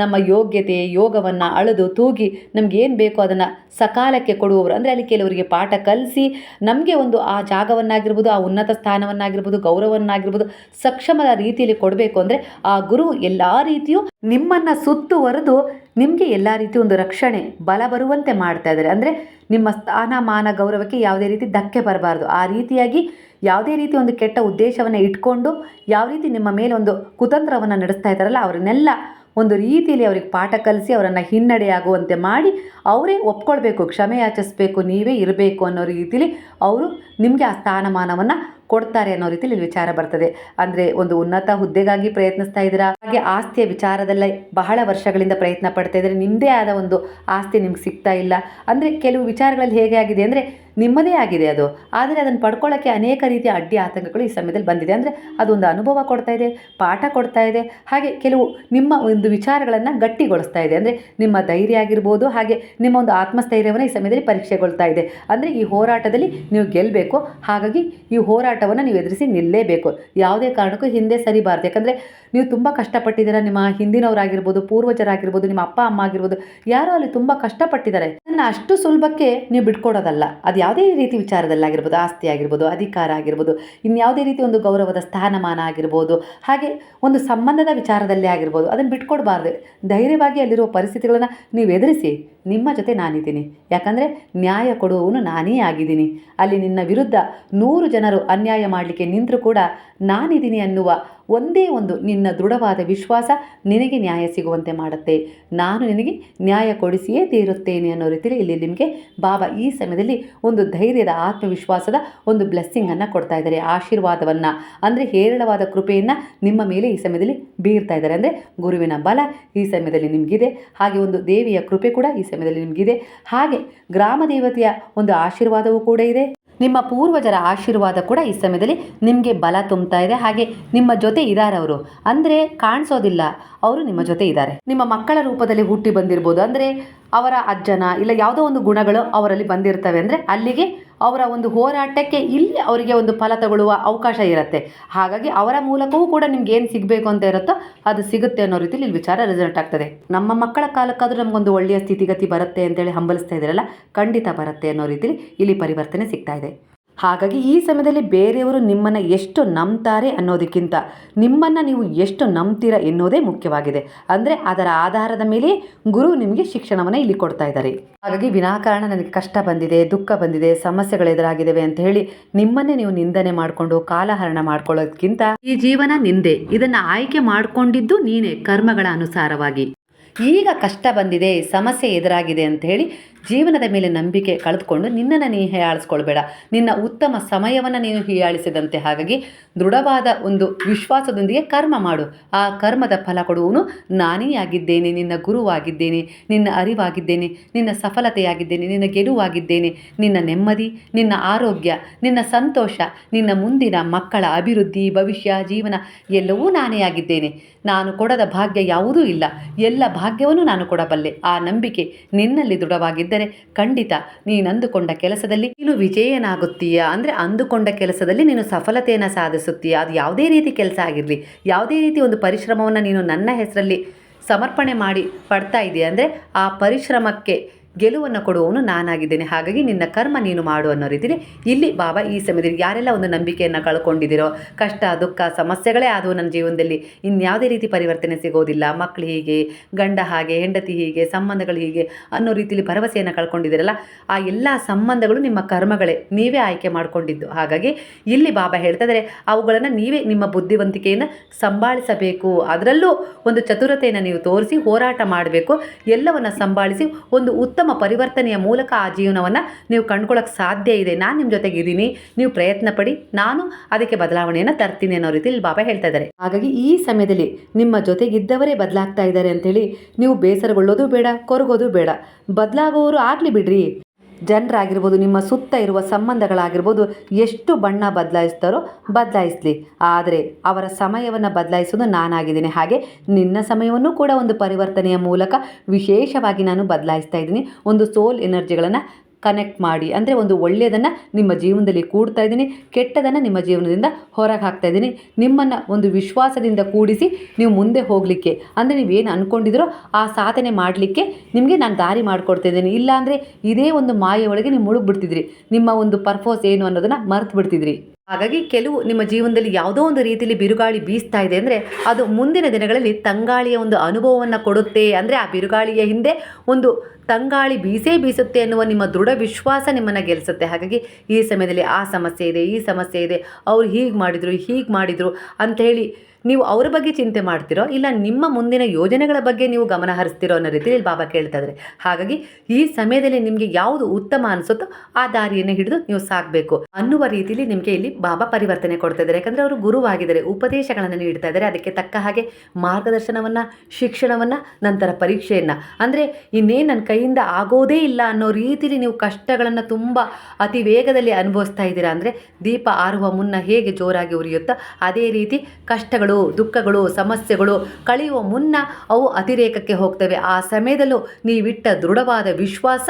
ನಮ್ಮ ಯೋಗ್ಯತೆ, ಯೋಗವನ್ನು ಅಳೆದು ತೂಗಿ ನಮ್ಗೆ ಏನು ಬೇಕೋ ಅದನ್ನು ಸಕಾಲಕ್ಕೆ ಕೊಡುವವರು. ಅಂದರೆ ಅಲ್ಲಿ ಕೆಲವರಿಗೆ ಪಾಠ ಕಲಿಸಿ ನಮಗೆ ಒಂದು ಆ ಜಾಗವನ್ನಾಗಿರ್ಬೋದು, ಆ ಉನ್ನತ ಸ್ಥಾನವನ್ನಾಗಿರ್ಬೋದು, ಗೌರವವನ್ನಾಗಿರ್ಬೋದು ಸಕ್ಷಮದ ರೀತಿಯಲ್ಲಿ ಕೊಡಬೇಕು. ಅಂದರೆ ಆ ಗುರು ಎಲ್ಲ ರೀತಿಯೂ ನಿಮ್ಮನ್ನು ಸುತ್ತುವರೆದು ನಿಮಗೆ ಎಲ್ಲ ರೀತಿ ಒಂದು ರಕ್ಷಣೆ, ಬಲ ಬರುವಂತೆ ಮಾಡ್ತಾ ಇದ್ದಾರೆ. ಅಂದರೆ ನಿಮ್ಮ ಸ್ಥಾನಮಾನ ಗೌರವಕ್ಕೆ ಯಾವುದೇ ರೀತಿ ಧಕ್ಕೆ ಬರಬಾರ್ದು. ಆ ರೀತಿಯಾಗಿ ಯಾವುದೇ ರೀತಿ ಒಂದು ಕೆಟ್ಟ ಉದ್ದೇಶವನ್ನು ಇಟ್ಕೊಂಡು, ಯಾವ ರೀತಿ ನಿಮ್ಮ ಮೇಲೆ ಒಂದು ಕುತಂತ್ರವನ್ನು ನಡೆಸ್ತಾ ಇದ್ದಾರಲ್ಲ, ಅವರನ್ನೆಲ್ಲ ಒಂದು ರೀತಿಯಲ್ಲಿ ಅವ್ರಿಗೆ ಪಾಠ ಕಲಿಸಿ ಅವರನ್ನು ಹಿನ್ನಡೆಯಾಗುವಂತೆ ಮಾಡಿ ಅವರೇ ಒಪ್ಕೊಳ್ಬೇಕು, ಕ್ಷಮೆ ಯಾಚಿಸ್ಬೇಕು, ನೀವೇ ಇರಬೇಕು ಅನ್ನೋ ರೀತಿಯಲ್ಲಿ ಅವರು ನಿಮಗೆ ಆ ಸ್ಥಾನಮಾನವನ್ನು ಕೊಡ್ತಾರೆ ಅನ್ನೋ ರೀತಿಲಿ ವಿಚಾರ ಬರ್ತದೆ. ಅಂದರೆ ಒಂದು ಉನ್ನತ ಹುದ್ದೆಗಾಗಿ ಪ್ರಯತ್ನಿಸ್ತಾ ಇದ್ದೀರಾ? ಹಾಗೆ ಆಸ್ತಿಯ ವಿಚಾರದಲ್ಲೇ ಬಹಳ ವರ್ಷಗಳಿಂದ ಪ್ರಯತ್ನ ಪಡ್ತಾ ಇದ್ದರೆ? ನಿಮ್ಮದೇ ಆದ ಒಂದು ಆಸ್ತಿ ನಿಮ್ಗೆ ಸಿಗ್ತಾ ಇಲ್ಲ. ಅಂದರೆ ಕೆಲವು ವಿಚಾರಗಳಲ್ಲಿ ಹೇಗೆ ಆಗಿದೆ ಅಂದರೆ ನಿಮ್ಮದೇ ಆಗಿದೆ ಅದು. ಆದರೆ ಅದನ್ನು ಪಡ್ಕೊಳ್ಳೋಕ್ಕೆ ಅನೇಕ ರೀತಿಯ ಅಡ್ಡಿ ಆತಂಕಗಳು ಈ ಸಮಯದಲ್ಲಿ ಬಂದಿದೆ. ಅಂದರೆ ಅದೊಂದು ಅನುಭವ ಕೊಡ್ತಾ ಇದೆ, ಪಾಠ ಕೊಡ್ತಾ ಇದೆ, ಹಾಗೆ ಕೆಲವು ನಿಮ್ಮ ಒಂದು ವಿಚಾರಗಳನ್ನು ಗಟ್ಟಿಗೊಳಿಸ್ತಾ ಇದೆ. ಅಂದರೆ ನಿಮ್ಮ ಧೈರ್ಯ ಆಗಿರ್ಬೋದು, ಹಾಗೆ ನಿಮ್ಮ ಒಂದು ಆತ್ಮಸ್ಥೈರ್ಯವನ್ನು ಈ ಸಮಯದಲ್ಲಿ ಪರೀಕ್ಷೆಗೊಳ್ತಾ ಇದೆ. ಅಂದರೆ ಈ ಹೋರಾಟದಲ್ಲಿ ನೀವು ಗೆಲ್ಲಬೇಕು. ಹಾಗಾಗಿ ಈ ಹೋರಾಟವನ್ನು ನೀವು ಎದುರಿಸಿ ನಿಲ್ಲೇಬೇಕು. ಯಾವುದೇ ಕಾರಣಕ್ಕೂ ಹಿಂದೆ ಸರಿಬಾರ್ದು. ಯಾಕಂದರೆ ನೀವು ತುಂಬ ಕಷ್ಟಪಟ್ಟಿದ್ದೀರಾ. ನಿಮ್ಮ ಹಿಂದಿನವರಾಗಿರ್ಬೋದು, ಪೂರ್ವಜರಾಗಿರ್ಬೋದು, ನಿಮ್ಮ ಅಪ್ಪ, ಅಮ್ಮ ಆಗಿರ್ಬೋದು, ಯಾರೋ ಅಲ್ಲಿ ತುಂಬ ಕಷ್ಟಪಟ್ಟಿದ್ದಾರೆ. ಅದನ್ನು ಅಷ್ಟು ಸುಲಭಕ್ಕೆ ನೀವು ಬಿಟ್ಕೊಡೋದಲ್ಲ. ಅದು ಯಾವುದೇ ರೀತಿ ವಿಚಾರದಲ್ಲಾಗಿರ್ಬೋದು, ಆಸ್ತಿ ಆಗಿರ್ಬೋದು, ಅಧಿಕಾರ ಆಗಿರ್ಬೋದು ಇನ್ಯಾವುದೇ ರೀತಿ ಒಂದು ಗೌರವದ ಸ್ಥಾನಮಾನ ಆಗಿರ್ಬೋದು, ಹಾಗೆ ಒಂದು ಸಂಬಂಧದ ವಿಚಾರದಲ್ಲೇ ಆಗಿರ್ಬೋದು, ಅದನ್ನು ಬಿಟ್ಕೊಡ್ಬಾರ್ದು. ಧೈರ್ಯವಾಗಿ ಅಲ್ಲಿರುವ ಪರಿಸ್ಥಿತಿಗಳನ್ನು ನೀವು ಎದುರಿಸಿ. ನಿಮ್ಮ ಜೊತೆ ನಾನಿದ್ದೀನಿ. ಯಾಕಂದರೆ ನ್ಯಾಯ ಕೊಡುವವನು ನಾನೇ ಆಗಿದ್ದೀನಿ. ಅಲ್ಲಿ ನಿನ್ನ ವಿರುದ್ಧ ನೂರು ಜನರು ಅನ್ಯಾಯ ಮಾಡಲಿಕ್ಕೆ ನಿಂತರೂ ಕೂಡ ನಾನಿದ್ದೀನಿ ಅನ್ನುವ ಒಂದೇ ಒಂದು ನಿನ್ನ ದೃಢವಾದ ವಿಶ್ವಾಸ ನಿನಗೆ ನ್ಯಾಯ ಸಿಗುವಂತೆ ಮಾಡುತ್ತೆ. ನಾನು ನಿನಗೆ ನ್ಯಾಯ ಕೊಡಿಸಿಯೇ ತೀರುತ್ತೇನೆ ಅನ್ನೋ ರೀತಿಯಲ್ಲಿ ಇಲ್ಲಿ ನಿಮಗೆ ಬಾಬಾ ಈ ಸಮಯದಲ್ಲಿ ಒಂದು ಧೈರ್ಯದ ಆತ್ಮವಿಶ್ವಾಸದ ಒಂದು ಬ್ಲೆಸ್ಸಿಂಗನ್ನು ಕೊಡ್ತಾ ಇದ್ದಾರೆ. ಆಶೀರ್ವಾದವನ್ನು, ಅಂದರೆ ಹೇರಳವಾದ ಕೃಪೆಯನ್ನು ನಿಮ್ಮ ಮೇಲೆ ಈ ಸಮಯದಲ್ಲಿ ಬೀರ್ತಾ ಇದ್ದಾರೆ. ಅಂದರೆ ಗುರುವಿನ ಬಲ ಈ ಸಮಯದಲ್ಲಿ ನಿಮಗಿದೆ. ಹಾಗೆ ಒಂದು ದೇವಿಯ ಕೃಪೆ ಕೂಡ ಈ ಸಮಯದಲ್ಲಿ ನಿಮಗಿದೆ. ಹಾಗೆ ಗ್ರಾಮ ದೇವತೆಯ ಒಂದು ಆಶೀರ್ವಾದವೂ ಕೂಡ ಇದೆ. ನಿಮ್ಮ ಪೂರ್ವಜರ ಆಶೀರ್ವಾದ ಕೂಡ ಈ ಸಮಯದಲ್ಲಿ ನಿಮಗೆ ಬಲ ತುಂಬ್ತಾ ಇದೆ. ಹಾಗೆ ನಿಮ್ಮ ಜೊತೆ ಇದ್ದಾರೆ ಅವರು. ಅಂದರೆ ಕಾಣಿಸೋದಿಲ್ಲ. ಅವರು ನಿಮ್ಮ ಜೊತೆ ಇದ್ದಾರೆ. ನಿಮ್ಮ ಮಕ್ಕಳ ರೂಪದಲ್ಲಿ ಹುಟ್ಟಿ ಬಂದಿರ್ಬೋದು. ಅಂದರೆ ಅವರ ಅಜ್ಜನ ಇಲ್ಲ ಯಾವುದೋ ಒಂದು ಗುಣಗಳು ಅವರಲ್ಲಿ ಬಂದಿರ್ತವೆ ಅಂದರೆ ಅಲ್ಲಿಗೆ ಅವರ ಒಂದು ಹೋರಾಟಕ್ಕೆ ಇಲ್ಲಿ ಅವರಿಗೆ ಒಂದು ಫಲ ತಗೊಳ್ಳುವ ಅವಕಾಶ ಇರುತ್ತೆ. ಹಾಗಾಗಿ ಅವರ ಮೂಲಕವೂ ಕೂಡ ನಿಮ್ಗೆ ಏನು ಸಿಗಬೇಕು ಅಂತ ಇರುತ್ತೋ ಅದು ಸಿಗುತ್ತೆ ಅನ್ನೋ ರೀತಿಲಿ ಇಲ್ಲಿ ವಿಚಾರ ರಿಸಲ್ಟ್ ಆಗ್ತದೆ. ನಮ್ಮ ಮಕ್ಕಳ ಕಾಲಕ್ಕಾದರೂ ನಮಗೊಂದು ಒಳ್ಳೆಯ ಸ್ಥಿತಿಗತಿ ಬರುತ್ತೆ ಅಂತೇಳಿ ಹಂಬಲಿಸ್ತಾ ಇದ್ದೀರಲ್ಲ, ಖಂಡಿತ ಬರುತ್ತೆ ಅನ್ನೋ ರೀತಿಲಿ ಇಲ್ಲಿ ಪರಿವರ್ತನೆ ಸಿಗ್ತಾ ಇದೆ. ಹಾಗಾಗಿ ಈ ಸಮಯದಲ್ಲಿ ಬೇರೆಯವರು ನಿಮ್ಮನ್ನು ಎಷ್ಟು ನಂಬ್ತಾರೆ ಅನ್ನೋದಕ್ಕಿಂತ ನಿಮ್ಮನ್ನು ನೀವು ಎಷ್ಟು ನಂಬ್ತೀರ ಎನ್ನುವುದೇ ಮುಖ್ಯವಾಗಿದೆ. ಅಂದರೆ ಅದರ ಆಧಾರದ ಮೇಲೆ ಗುರು ನಿಮಗೆ ಶಿಕ್ಷಣವನ್ನು ಇಲ್ಲಿ ಕೊಡ್ತಾ ಇದ್ದಾರೆ. ಹಾಗಾಗಿ ವಿನಾಕಾರಣ ನನಗೆ ಕಷ್ಟ ಬಂದಿದೆ, ದುಃಖ ಬಂದಿದೆ, ಸಮಸ್ಯೆಗಳು ಎದುರಾಗಿದ್ದಾವೆ ಅಂತ ಹೇಳಿ ನಿಮ್ಮನ್ನೇ ನೀವು ನಿಂದನೆ ಮಾಡಿಕೊಂಡು ಕಾಲಹರಣ ಮಾಡ್ಕೊಳ್ಳೋದಕ್ಕಿಂತ ಈ ಜೀವನ ನಿಂದೆ. ಇದನ್ನು ಆಯ್ಕೆ ಮಾಡಿಕೊಂಡಿದ್ದು ನೀನೇ ಕರ್ಮಗಳ ಅನುಸಾರವಾಗಿ. ಈಗ ಕಷ್ಟ ಬಂದಿದೆ, ಸಮಸ್ಯೆ ಎದುರಾಗಿದೆ ಅಂತ ಹೇಳಿ ಜೀವನದ ಮೇಲೆ ನಂಬಿಕೆ ಕಳೆದುಕೊಂಡು ನಿನ್ನನ್ನು ನೀ ನಿನ್ನ ಉತ್ತಮ ಸಮಯವನ್ನು ನೀನು ಹೀಯಾಳಿಸಿದಂತೆ ಹಾಗಾಗಿ ದೃಢವಾದ ಒಂದು ವಿಶ್ವಾಸದೊಂದಿಗೆ ಕರ್ಮ ಮಾಡು. ಆ ಕರ್ಮದ ಫಲ ಕೊಡುವನು ನಾನೇ ಆಗಿದ್ದೇನೆ ನಿನ್ನ ಗುರುವಾಗಿದ್ದೇನೆ, ನಿನ್ನ ಅರಿವಾಗಿದ್ದೇನೆ, ನಿನ್ನ ಸಫಲತೆಯಾಗಿದ್ದೇನೆ, ನಿನ್ನ ಗೆಲುವಾಗಿದ್ದೇನೆ, ನಿನ್ನ ನೆಮ್ಮದಿ, ನಿನ್ನ ಆರೋಗ್ಯ, ನಿನ್ನ ಸಂತೋಷ, ನಿನ್ನ ಮುಂದಿನ ಮಕ್ಕಳ ಅಭಿವೃದ್ಧಿ, ಭವಿಷ್ಯ, ಜೀವನ ಎಲ್ಲವೂ ನಾನೇ ಆಗಿದ್ದೇನೆ. ನಾನು ಕೊಡದ ಭಾಗ್ಯ ಯಾವುದೂ ಇಲ್ಲ. ಎಲ್ಲ ಭಾಗ್ಯವನ್ನು ನಾನು ಕೊಡಬಲ್ಲೆ. ಆ ನಂಬಿಕೆ ನಿನ್ನಲ್ಲಿ ದೃಢವಾಗಿದ್ದರೆ ಖಂಡಿತ ನೀನು ಅಂದುಕೊಂಡ ಕೆಲಸದಲ್ಲಿ ನೀನು ವಿಜಯನಾಗುತ್ತೀಯ? ಅಂದರೆ, ಅಂದುಕೊಂಡ ಕೆಲಸದಲ್ಲಿ ನೀನು ಸಫಲತೆಯನ್ನು ಸಾಧಿಸುತ್ತೀಯ? ಅದು ಯಾವುದೇ ರೀತಿ ಕೆಲಸ ಆಗಿರಲಿ, ಯಾವುದೇ ರೀತಿ ಒಂದು ಪರಿಶ್ರಮವನ್ನು ನೀನು ನನ್ನ ಹೆಸರಲ್ಲಿ ಸಮರ್ಪಣೆ ಮಾಡಿ ಪಡ್ತಾ ಇದೆಯಾ. ಅಂದರೆ, ಆ ಪರಿಶ್ರಮಕ್ಕೆ ಗೆಲುವನ್ನು ಕೊಡುವವನು ನಾನಾಗಿದ್ದೇನೆ. ಹಾಗಾಗಿ ನಿನ್ನ ಕರ್ಮ ನೀನು ಮಾಡು ಅನ್ನೋ ರೀತಿಯಲ್ಲಿ ಇಲ್ಲಿ ಬಾಬಾ ಈ ಸಮಯದಲ್ಲಿ ಯಾರೆಲ್ಲ ಒಂದು ನಂಬಿಕೆಯನ್ನು ಕಳ್ಕೊಂಡಿದ್ದೀರೋ, ಕಷ್ಟ, ದುಃಖ, ಸಮಸ್ಯೆಗಳೇ ಆದವು ನನ್ನ ಜೀವನದಲ್ಲಿ, ಇನ್ಯಾವುದೇ ರೀತಿ ಪರಿವರ್ತನೆ ಸಿಗೋದಿಲ್ಲ. ಮಕ್ಕಳು ಹೀಗೆ, ಗಂಡ ಹಾಗೆ, ಹೆಂಡತಿ ಹೀಗೆ, ಸಂಬಂಧಗಳು ಹೀಗೆ ಅನ್ನೋ ರೀತಿಯಲ್ಲಿ ಭರವಸೆಯನ್ನು ಕಳ್ಕೊಂಡಿದ್ದೀರಲ್ಲ, ಆ ಎಲ್ಲ ಸಂಬಂಧಗಳು ನಿಮ್ಮ ಕರ್ಮಗಳೇ. ನೀವೇ ಆಯ್ಕೆ ಮಾಡಿಕೊಂಡಿದ್ದು. ಹಾಗಾಗಿ ಇಲ್ಲಿ ಬಾಬಾ ಹೇಳ್ತಾ ಇದ್ದಾರೆ, ಅವುಗಳನ್ನು ನೀವೇ ನಿಮ್ಮ ಬುದ್ಧಿವಂತಿಕೆಯನ್ನು ಸಂಭಾಳಿಸಬೇಕು. ಅದರಲ್ಲೂ ಒಂದು ಚತುರತೆಯನ್ನು ನೀವು ತೋರಿಸಿ, ಹೋರಾಟ ಮಾಡಬೇಕು. ಎಲ್ಲವನ್ನು ಸಂಭಾಳಿಸಿ, ಒಂದು ಉತ್ತಮ ಪರಿವರ್ತನೆಯ ಮೂಲಕ ಆ ಜೀವನವನ್ನು ನೀವು ಕಂಡ್ಕೊಳ್ಳೋಕೆ ಸಾಧ್ಯ ಇದೆ. ನಾನು ನಿಮ್ಮ ಜೊತೆಗೆ ಇದ್ದೀನಿ. ನೀವು ಪ್ರಯತ್ನ ಪಡಿ. ನಾನು ಅದಕ್ಕೆ ಬದಲಾವಣೆಯನ್ನು ತರ್ತೀನಿ ಅನ್ನೋ ರೀತಿಯಲ್ಲಿ ಬಾಬಾ ಹೇಳ್ತಾ ಇದ್ದಾರೆ. ಹಾಗಾಗಿ ಈ ಸಮಯದಲ್ಲಿ ನಿಮ್ಮ ಜೊತೆಗಿದ್ದವರೇ ಬದಲಾಗ್ತಾ ಇದ್ದಾರೆ ಅಂತೇಳಿ ನೀವು ಬೇಸರಗೊಳ್ಳೋದು ಬೇಡ, ಕೊರಗೋದು ಬೇಡ. ಬದಲಾಗುವವರು ಆಗಲಿ ಬಿಡ್ರಿ. ಜನರಾಗಿರ್ಬೋದು, ನಿಮ್ಮ ಸುತ್ತ ಇರುವ ಸಂಬಂಧಗಳಾಗಿರ್ಬೋದು, ಎಷ್ಟು ಬಣ್ಣ ಬದಲಾಯಿಸ್ತಾರೋ ಬದಲಾಯಿಸಲಿ. ಆದರೆ ಅವರ ಸಮಯವನ್ನು ಬದಲಾಯಿಸೋದು ನಾನಾಗಿದ್ದೀನಿ. ಹಾಗೆ ನಿನ್ನ ಸಮಯವನ್ನು ಕೂಡ ಒಂದು ಪರಿವರ್ತನೆಯ ಮೂಲಕ ವಿಶೇಷವಾಗಿ ನಾನು ಬದಲಾಯಿಸ್ತಾ ಇದ್ದೀನಿ. ಒಂದು ಸೋಲ್ ಎನರ್ಜಿಗಳನ್ನು ಕನೆಕ್ಟ್ ಮಾಡಿ. ಅಂದರೆ ಒಂದು ಒಳ್ಳೆಯದನ್ನು ನಿಮ್ಮ ಜೀವನದಲ್ಲಿ ಕೂಡ್ತಾ ಇದ್ದೀನಿ, ಕೆಟ್ಟದನ್ನು ನಿಮ್ಮ ಜೀವನದಿಂದ ಹೊರಗೆ ಹಾಕ್ತಾ ಇದ್ದೀನಿ. ನಿಮ್ಮನ್ನು ಒಂದು ವಿಶ್ವಾಸದಿಂದ ಕೂಡಿಸಿ ನೀವು ಮುಂದೆ ಹೋಗಲಿಕ್ಕೆ, ಅಂದರೆ ನೀವೇನು ಅಂದ್ಕೊಂಡಿದ್ರೋ ಆ ಸಾಧನೆ ಮಾಡಲಿಕ್ಕೆ ನಿಮಗೆ ನಾನು ದಾರಿ ಮಾಡಿಕೊಡ್ತಾ ಇದ್ದೀನಿ. ಇಲ್ಲಾಂದರೆ ಇದೇ ಒಂದು ಮಾಯೆ ಒಳಗೆ ನೀವು ಮುಳುಗ್ಬಿಡ್ತಿದ್ರಿ. ನಿಮ್ಮ ಒಂದು ಪರ್ಪೋಸ್ ಏನು ಅನ್ನೋದನ್ನು ಮರೆತು ಬಿಡ್ತಿದ್ರಿ ಹಾಗಾಗಿ ಕೆಲವು ನಿಮ್ಮ ಜೀವನದಲ್ಲಿ ಯಾವುದೋ ಒಂದು ರೀತಿಯಲ್ಲಿ ಬಿರುಗಾಳಿ ಬೀಸ್ತಾ ಇದೆ ಅಂದರೆ ಅದು ಮುಂದಿನ ದಿನಗಳಲ್ಲಿ ತಂಗಾಳಿಯ ಒಂದು ಅನುಭವವನ್ನು ಕೊಡುತ್ತೆ ಅಂದರೆ ಆ ಬಿರುಗಾಳಿಯ ಹಿಂದೆ ಒಂದು ತಂಗಾಳಿ ಬೀಸೇ ಬೀಸುತ್ತೆ ಅನ್ನುವ ನಿಮ್ಮ ದೃಢ ವಿಶ್ವಾಸ ನಿಮ್ಮನ್ನು ಗೆಲ್ಲಿಸುತ್ತೆ ಹಾಗಾಗಿ ಈ ಸಮಯದಲ್ಲಿ ಆ ಸಮಸ್ಯೆ ಇದೆ, ಈ ಸಮಸ್ಯೆ ಇದೆ, ಅವ್ರು ಹೀಗೆ ಮಾಡಿದರು ಹೀಗೆ ಮಾಡಿದರು ಅಂತ ಹೇಳಿ ನೀವು ಅವ್ರ ಬಗ್ಗೆ ಚಿಂತೆ ಮಾಡ್ತಿರೋ ಇಲ್ಲ ನಿಮ್ಮ ಮುಂದಿನ ಯೋಜನೆಗಳ ಬಗ್ಗೆ ನೀವು ಗಮನ ಹರಿಸ್ತಿರೋ ಅನ್ನೋ ರೀತಿಯಲ್ಲಿ ಬಾಬಾ ಕೇಳ್ತಾ ಇದ್ದಾರೆ ಹಾಗಾಗಿ ಈ ಸಮಯದಲ್ಲಿ ನಿಮಗೆ ಯಾವುದು ಉತ್ತಮ ಅನಿಸುತ್ತೋ ಆ ದಾರಿಯನ್ನು ಹಿಡಿದು ನೀವು ಸಾಕಬೇಕು ಅನ್ನುವ ರೀತಿಯಲ್ಲಿ ನಿಮಗೆ ಇಲ್ಲಿ ಬಾಬಾ ಪರಿವರ್ತನೆ ಕೊಡ್ತಾ ಇದ್ದಾರೆ ಯಾಕಂದರೆ ಅವರು ಗುರುವಾಗಿದ್ದಾರೆ, ಉಪದೇಶಗಳನ್ನು ನೀಡ್ತಾ ಇದ್ದಾರೆ ಅದಕ್ಕೆ ತಕ್ಕ ಹಾಗೆ ಮಾರ್ಗದರ್ಶನವನ್ನು, ಶಿಕ್ಷಣವನ್ನು, ನಂತರ ಪರೀಕ್ಷೆಯನ್ನು. ಅಂದರೆ ಇನ್ನೇನು ನನ್ನ ಕೈಯಿಂದ ಆಗೋದೇ ಇಲ್ಲ ಅನ್ನೋ ರೀತಿಯಲ್ಲಿ ನೀವು ಕಷ್ಟಗಳನ್ನು ತುಂಬ ಅತಿ ವೇಗದಲ್ಲಿ ಅನುಭವಿಸ್ತಾ ಇದ್ದೀರಾ ಅಂದರೆ ದೀಪ ಆರುವ ಮುನ್ನ ಹೇಗೆ ಜೋರಾಗಿ ಉರಿಯುತ್ತೋ ಅದೇ ರೀತಿ ಕಷ್ಟಗಳು ದುಃಖಗಳು ಸಮಸ್ಯೆಗಳು ಕಳೆಯುವ ಮುನ್ನ ಅವು ಅತಿರೇಕಕ್ಕೆ ಹೋಗ್ತವೆ. ಆ ಸಮಯದಲ್ಲೂ ನೀವಿಟ್ಟ ದೃಢವಾದ ವಿಶ್ವಾಸ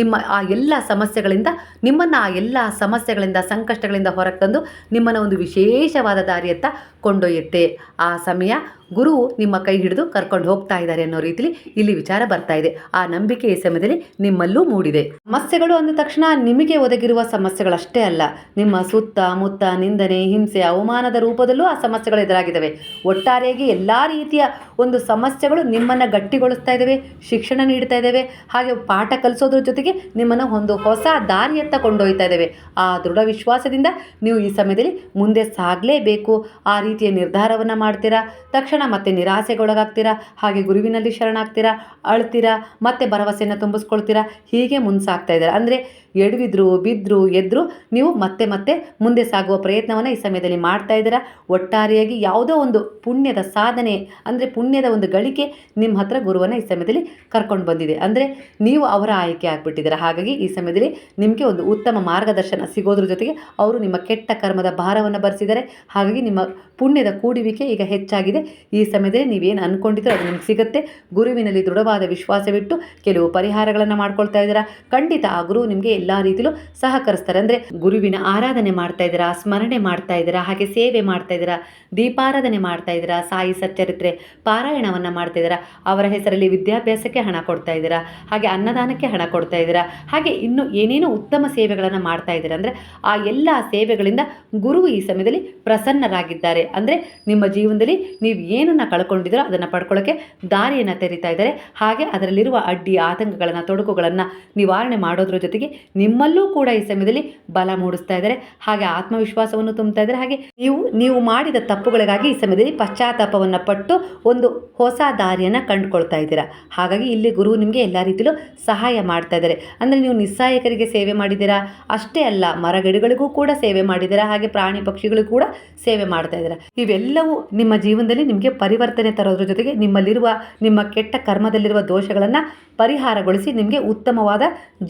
ನಿಮ್ಮ ಆ ಎಲ್ಲ ಸಮಸ್ಯೆಗಳಿಂದ, ನಿಮ್ಮನ್ನು ಆ ಎಲ್ಲ ಸಮಸ್ಯೆಗಳಿಂದ, ಸಂಕಷ್ಟಗಳಿಂದ ಹೊರಗೆ ತಂದು ನಿಮ್ಮನ್ನು ಒಂದು ವಿಶೇಷವಾದ ದಾರಿಯತ್ತ ಕೊಂಡೊಯ್ಯುತ್ತೆ. ಆ ಸಮಯ ಗುರು ನಿಮ್ಮ ಕೈ ಹಿಡಿದು ಕರ್ಕೊಂಡು ಹೋಗ್ತಾ ಇದ್ದಾರೆ ಅನ್ನೋ ರೀತಿಲಿ ಇಲ್ಲಿ ವಿಚಾರ ಬರ್ತಾ ಇದೆ. ಆ ನಂಬಿಕೆ ಈ ಸಮಯದಲ್ಲಿ ನಿಮ್ಮಲ್ಲೂ ಮೂಡಿದೆ. ಸಮಸ್ಯೆಗಳು ಅಂದ ತಕ್ಷಣ ನಿಮಗೆ ಒದಗಿರುವ ಸಮಸ್ಯೆಗಳಷ್ಟೇ ಅಲ್ಲ, ನಿಮ್ಮ ಸುತ್ತ, ಮುತ್ತ, ನಿಂದನೆ, ಹಿಂಸೆ, ಅವಮಾನದ ರೂಪದಲ್ಲೂ ಆ ಸಮಸ್ಯೆಗಳು ಎದುರಾಗಿದ್ದಾವೆ. ಒಟ್ಟಾರೆಯಾಗಿ ಎಲ್ಲ ರೀತಿಯ ಒಂದು ಸಮಸ್ಯೆಗಳು ನಿಮ್ಮನ್ನು ಗಟ್ಟಿಗೊಳಿಸ್ತಾ ಇದ್ದಾವೆ, ಶಿಕ್ಷಣ ನೀಡ್ತಾ ಇದ್ದಾವೆ, ಹಾಗೆ ಪಾಠ ಕಲಿಸೋದ್ರ ಜೊತೆಗೆ ನಿಮ್ಮನ್ನು ಒಂದು ಹೊಸ ದಾರಿಯತ್ತ ಕೊಂಡೊಯ್ತಾ ಇದ್ದಾವೆ. ಆ ದೃಢ ವಿಶ್ವಾಸದಿಂದ ನೀವು ಈ ಸಮಯದಲ್ಲಿ ಮುಂದೆ ಸಾಗಲೇಬೇಕು. ಆ ರೀತಿಯ ನಿರ್ಧಾರವನ್ನು ಮಾಡ್ತೀರಾ? ತಕ್ಷಣ ಮತ್ತೆ ನಿರಾಸೆಗೊಳಗಾಗ್ತೀರಾ? ಹಾಗೆ ಗುರುವಿನಲ್ಲಿ ಶರಣಾಗ್ತೀರಾ? ಅಳ್ತೀರಾ? ಮತ್ತೆ ಭರವಸೆಯನ್ನು ತುಂಬಿಸ್ಕೊಳ್ತೀರಾ? ಹೀಗೆ ಮುನ್ಸಾಗ್ತಾ ಇದ್ದಾರೆ. ಅಂದರೆ ಎಡವಿದ್ರು ಬಿದ್ದರು ಎದ್ರು, ನೀವು ಮತ್ತೆ ಮತ್ತೆ ಮುಂದೆ ಸಾಗುವ ಪ್ರಯತ್ನವನ್ನು ಈ ಸಮಯದಲ್ಲಿ ಮಾಡ್ತಾ ಇದ್ದೀರಾ? ಒಟ್ಟಾರೆಯಾಗಿ ಯಾವುದೋ ಒಂದು ಪುಣ್ಯದ ಸಾಧನೆ, ಅಂದರೆ ಪುಣ್ಯದ ಒಂದು ಗಳಿಕೆ ನಿಮ್ಮ ಹತ್ರ ಗುರುವನ್ನು ಈ ಸಮಯದಲ್ಲಿ ಕರ್ಕೊಂಡು ಬಂದಿದೆ. ಅಂದರೆ ನೀವು ಅವರ ಆಯ್ಕೆ ಆಗಿಬಿಟ್ಟಿದ್ದೀರಾ? ಹಾಗಾಗಿ ಈ ಸಮಯದಲ್ಲಿ ನಿಮಗೆ ಒಂದು ಉತ್ತಮ ಮಾರ್ಗದರ್ಶನ ಸಿಗೋದ್ರ ಜೊತೆಗೆ ಅವರು ನಿಮ್ಮ ಕೆಟ್ಟ ಕರ್ಮದ ಭಾರವನ್ನು ಬರೆಸಿದ್ದಾರೆ. ಹಾಗಾಗಿ ನಿಮ್ಮ ಪುಣ್ಯದ ಕೂಡುವಿಕೆ ಈಗ ಹೆಚ್ಚಾಗಿದೆ. ಈ ಸಮಯದಲ್ಲಿ ನೀವೇನು ಅಂದ್ಕೊಂಡಿದ್ದೀರೋ ಅದು ನಿಮ್ಗೆ ಸಿಗುತ್ತೆ. ಗುರುವಿನಲ್ಲಿ ದೃಢವಾದ ವಿಶ್ವಾಸವಿಟ್ಟು ಕೆಲವು ಪರಿಹಾರಗಳನ್ನು ಮಾಡ್ಕೊಳ್ತಾ ಇದ್ದೀರಾ? ಖಂಡಿತ ಆ ಗುರು ನಿಮಗೆ ಎಲ್ಲ ರೀತಿಲೂ ಸಹಕರಿಸ್ತಾರೆ. ಅಂದರೆ ಗುರುವಿನ ಆರಾಧನೆ ಮಾಡ್ತಾ ಇದ್ದೀರಾ, ಸ್ಮರಣೆ ಮಾಡ್ತಾ ಇದ್ದೀರಾ, ಹಾಗೆ ಸೇವೆ ಮಾಡ್ತಾ ಇದ್ದೀರಾ, ದೀಪಾರಾಧನೆ ಮಾಡ್ತಾ ಇದ್ದೀರಾ, ಸಾಯಿ ಸಚ್ಚರಿತ್ರೆ ಪಾರಾಯಣವನ್ನು ಮಾಡ್ತಾ ಇದ್ದೀರಾ, ಅವರ ಹೆಸರಲ್ಲಿ ವಿದ್ಯಾಭ್ಯಾಸಕ್ಕೆ ಹಣ ಕೊಡ್ತಾ ಇದ್ದೀರಾ, ಹಾಗೆ ಅನ್ನದಾನಕ್ಕೆ ಹಣ ಕೊಡ್ತಾ ಇದ್ದೀರಾ, ಹಾಗೆ ಇನ್ನು ಏನೇನೋ ಉತ್ತಮ ಸೇವೆಗಳನ್ನು ಮಾಡ್ತಾ ಇದ್ದೀರಾ. ಅಂದರೆ ಆ ಎಲ್ಲ ಸೇವೆಗಳಿಂದ ಗುರು ಈ ಸಮಯದಲ್ಲಿ ಪ್ರಸನ್ನರಾಗಿದ್ದಾರೆ. ಅಂದರೆ ನಿಮ್ಮ ಜೀವನದಲ್ಲಿ ನೀವು ಏನನ್ನು ಕಳ್ಕೊಂಡಿದ್ದೀರೋ ಅದನ್ನು ಪಡ್ಕೊಳ್ಳೋಕ್ಕೆ ದಾರಿಯನ್ನು ತೆರಿತಾ ಇದ್ದಾರೆ. ಹಾಗೆ ಅದರಲ್ಲಿರುವ ಅಡ್ಡಿ, ಆತಂಕಗಳನ್ನು, ತೊಡಕುಗಳನ್ನು ನಿವಾರಣೆ ಮಾಡೋದ್ರ ಜೊತೆಗೆ ನಿಮ್ಮಲ್ಲೂ ಕೂಡ ಈ ಸಮಯದಲ್ಲಿ ಬಲ ಮೂಡಿಸ್ತಾ ಇದ್ದಾರೆ. ಹಾಗೆ ಆತ್ಮವಿಶ್ವಾಸವನ್ನು ತುಂಬ್ತಾ ಇದ್ದಾರೆ. ಹಾಗೆ ನೀವು ನೀವು ಮಾಡಿದ ತಪ್ಪುಗಳಿಗಾಗಿ ಈ ಸಮಯದಲ್ಲಿ ಪಶ್ಚಾತ್ತಾಪವನ್ನು ಪಟ್ಟು ಒಂದು ಹೊಸ ದಾರಿಯನ್ನು ಕಂಡುಕೊಳ್ತಾ ಇದ್ದೀರಾ. ಹಾಗಾಗಿ ಇಲ್ಲಿ ಗುರು ನಿಮಗೆ ಎಲ್ಲ ರೀತಿಯಲ್ಲೂ ಸಹಾಯ ಮಾಡ್ತಾ ಇದ್ದಾರೆ. ಅಂದರೆ ನೀವು ನಿಸ್ಸಹಾಯಕರಿಗೆ ಸೇವೆ ಮಾಡಿದ್ದೀರಾ? ಅಷ್ಟೇ ಅಲ್ಲ, ಮರಗಿಡಗಳಿಗೂ ಕೂಡ ಸೇವೆ ಮಾಡಿದ್ದೀರಾ? ಹಾಗೆ ಪ್ರಾಣಿ ಪಕ್ಷಿಗಳಿಗೂ ಕೂಡ ಸೇವೆ ಮಾಡ್ತಾ ಇದ್ದೀರಾ? ಇವೆಲ್ಲವೂ ನಿಮ್ಮ ಜೀವನದಲ್ಲಿ ನಿಮಗೆ ಪರಿವರ್ತನೆ ತರೋದ್ರ ಜೊತೆಗೆ ನಿಮ್ಮಲ್ಲಿರುವ, ನಿಮ್ಮ ಕೆಟ್ಟ ಕರ್ಮದಲ್ಲಿರುವ ದೋಷಗಳನ್ನು ಪರಿಹಾರಗೊಳಿಸಿ ನಿಮಗೆ ಉತ್ತಮವಾದ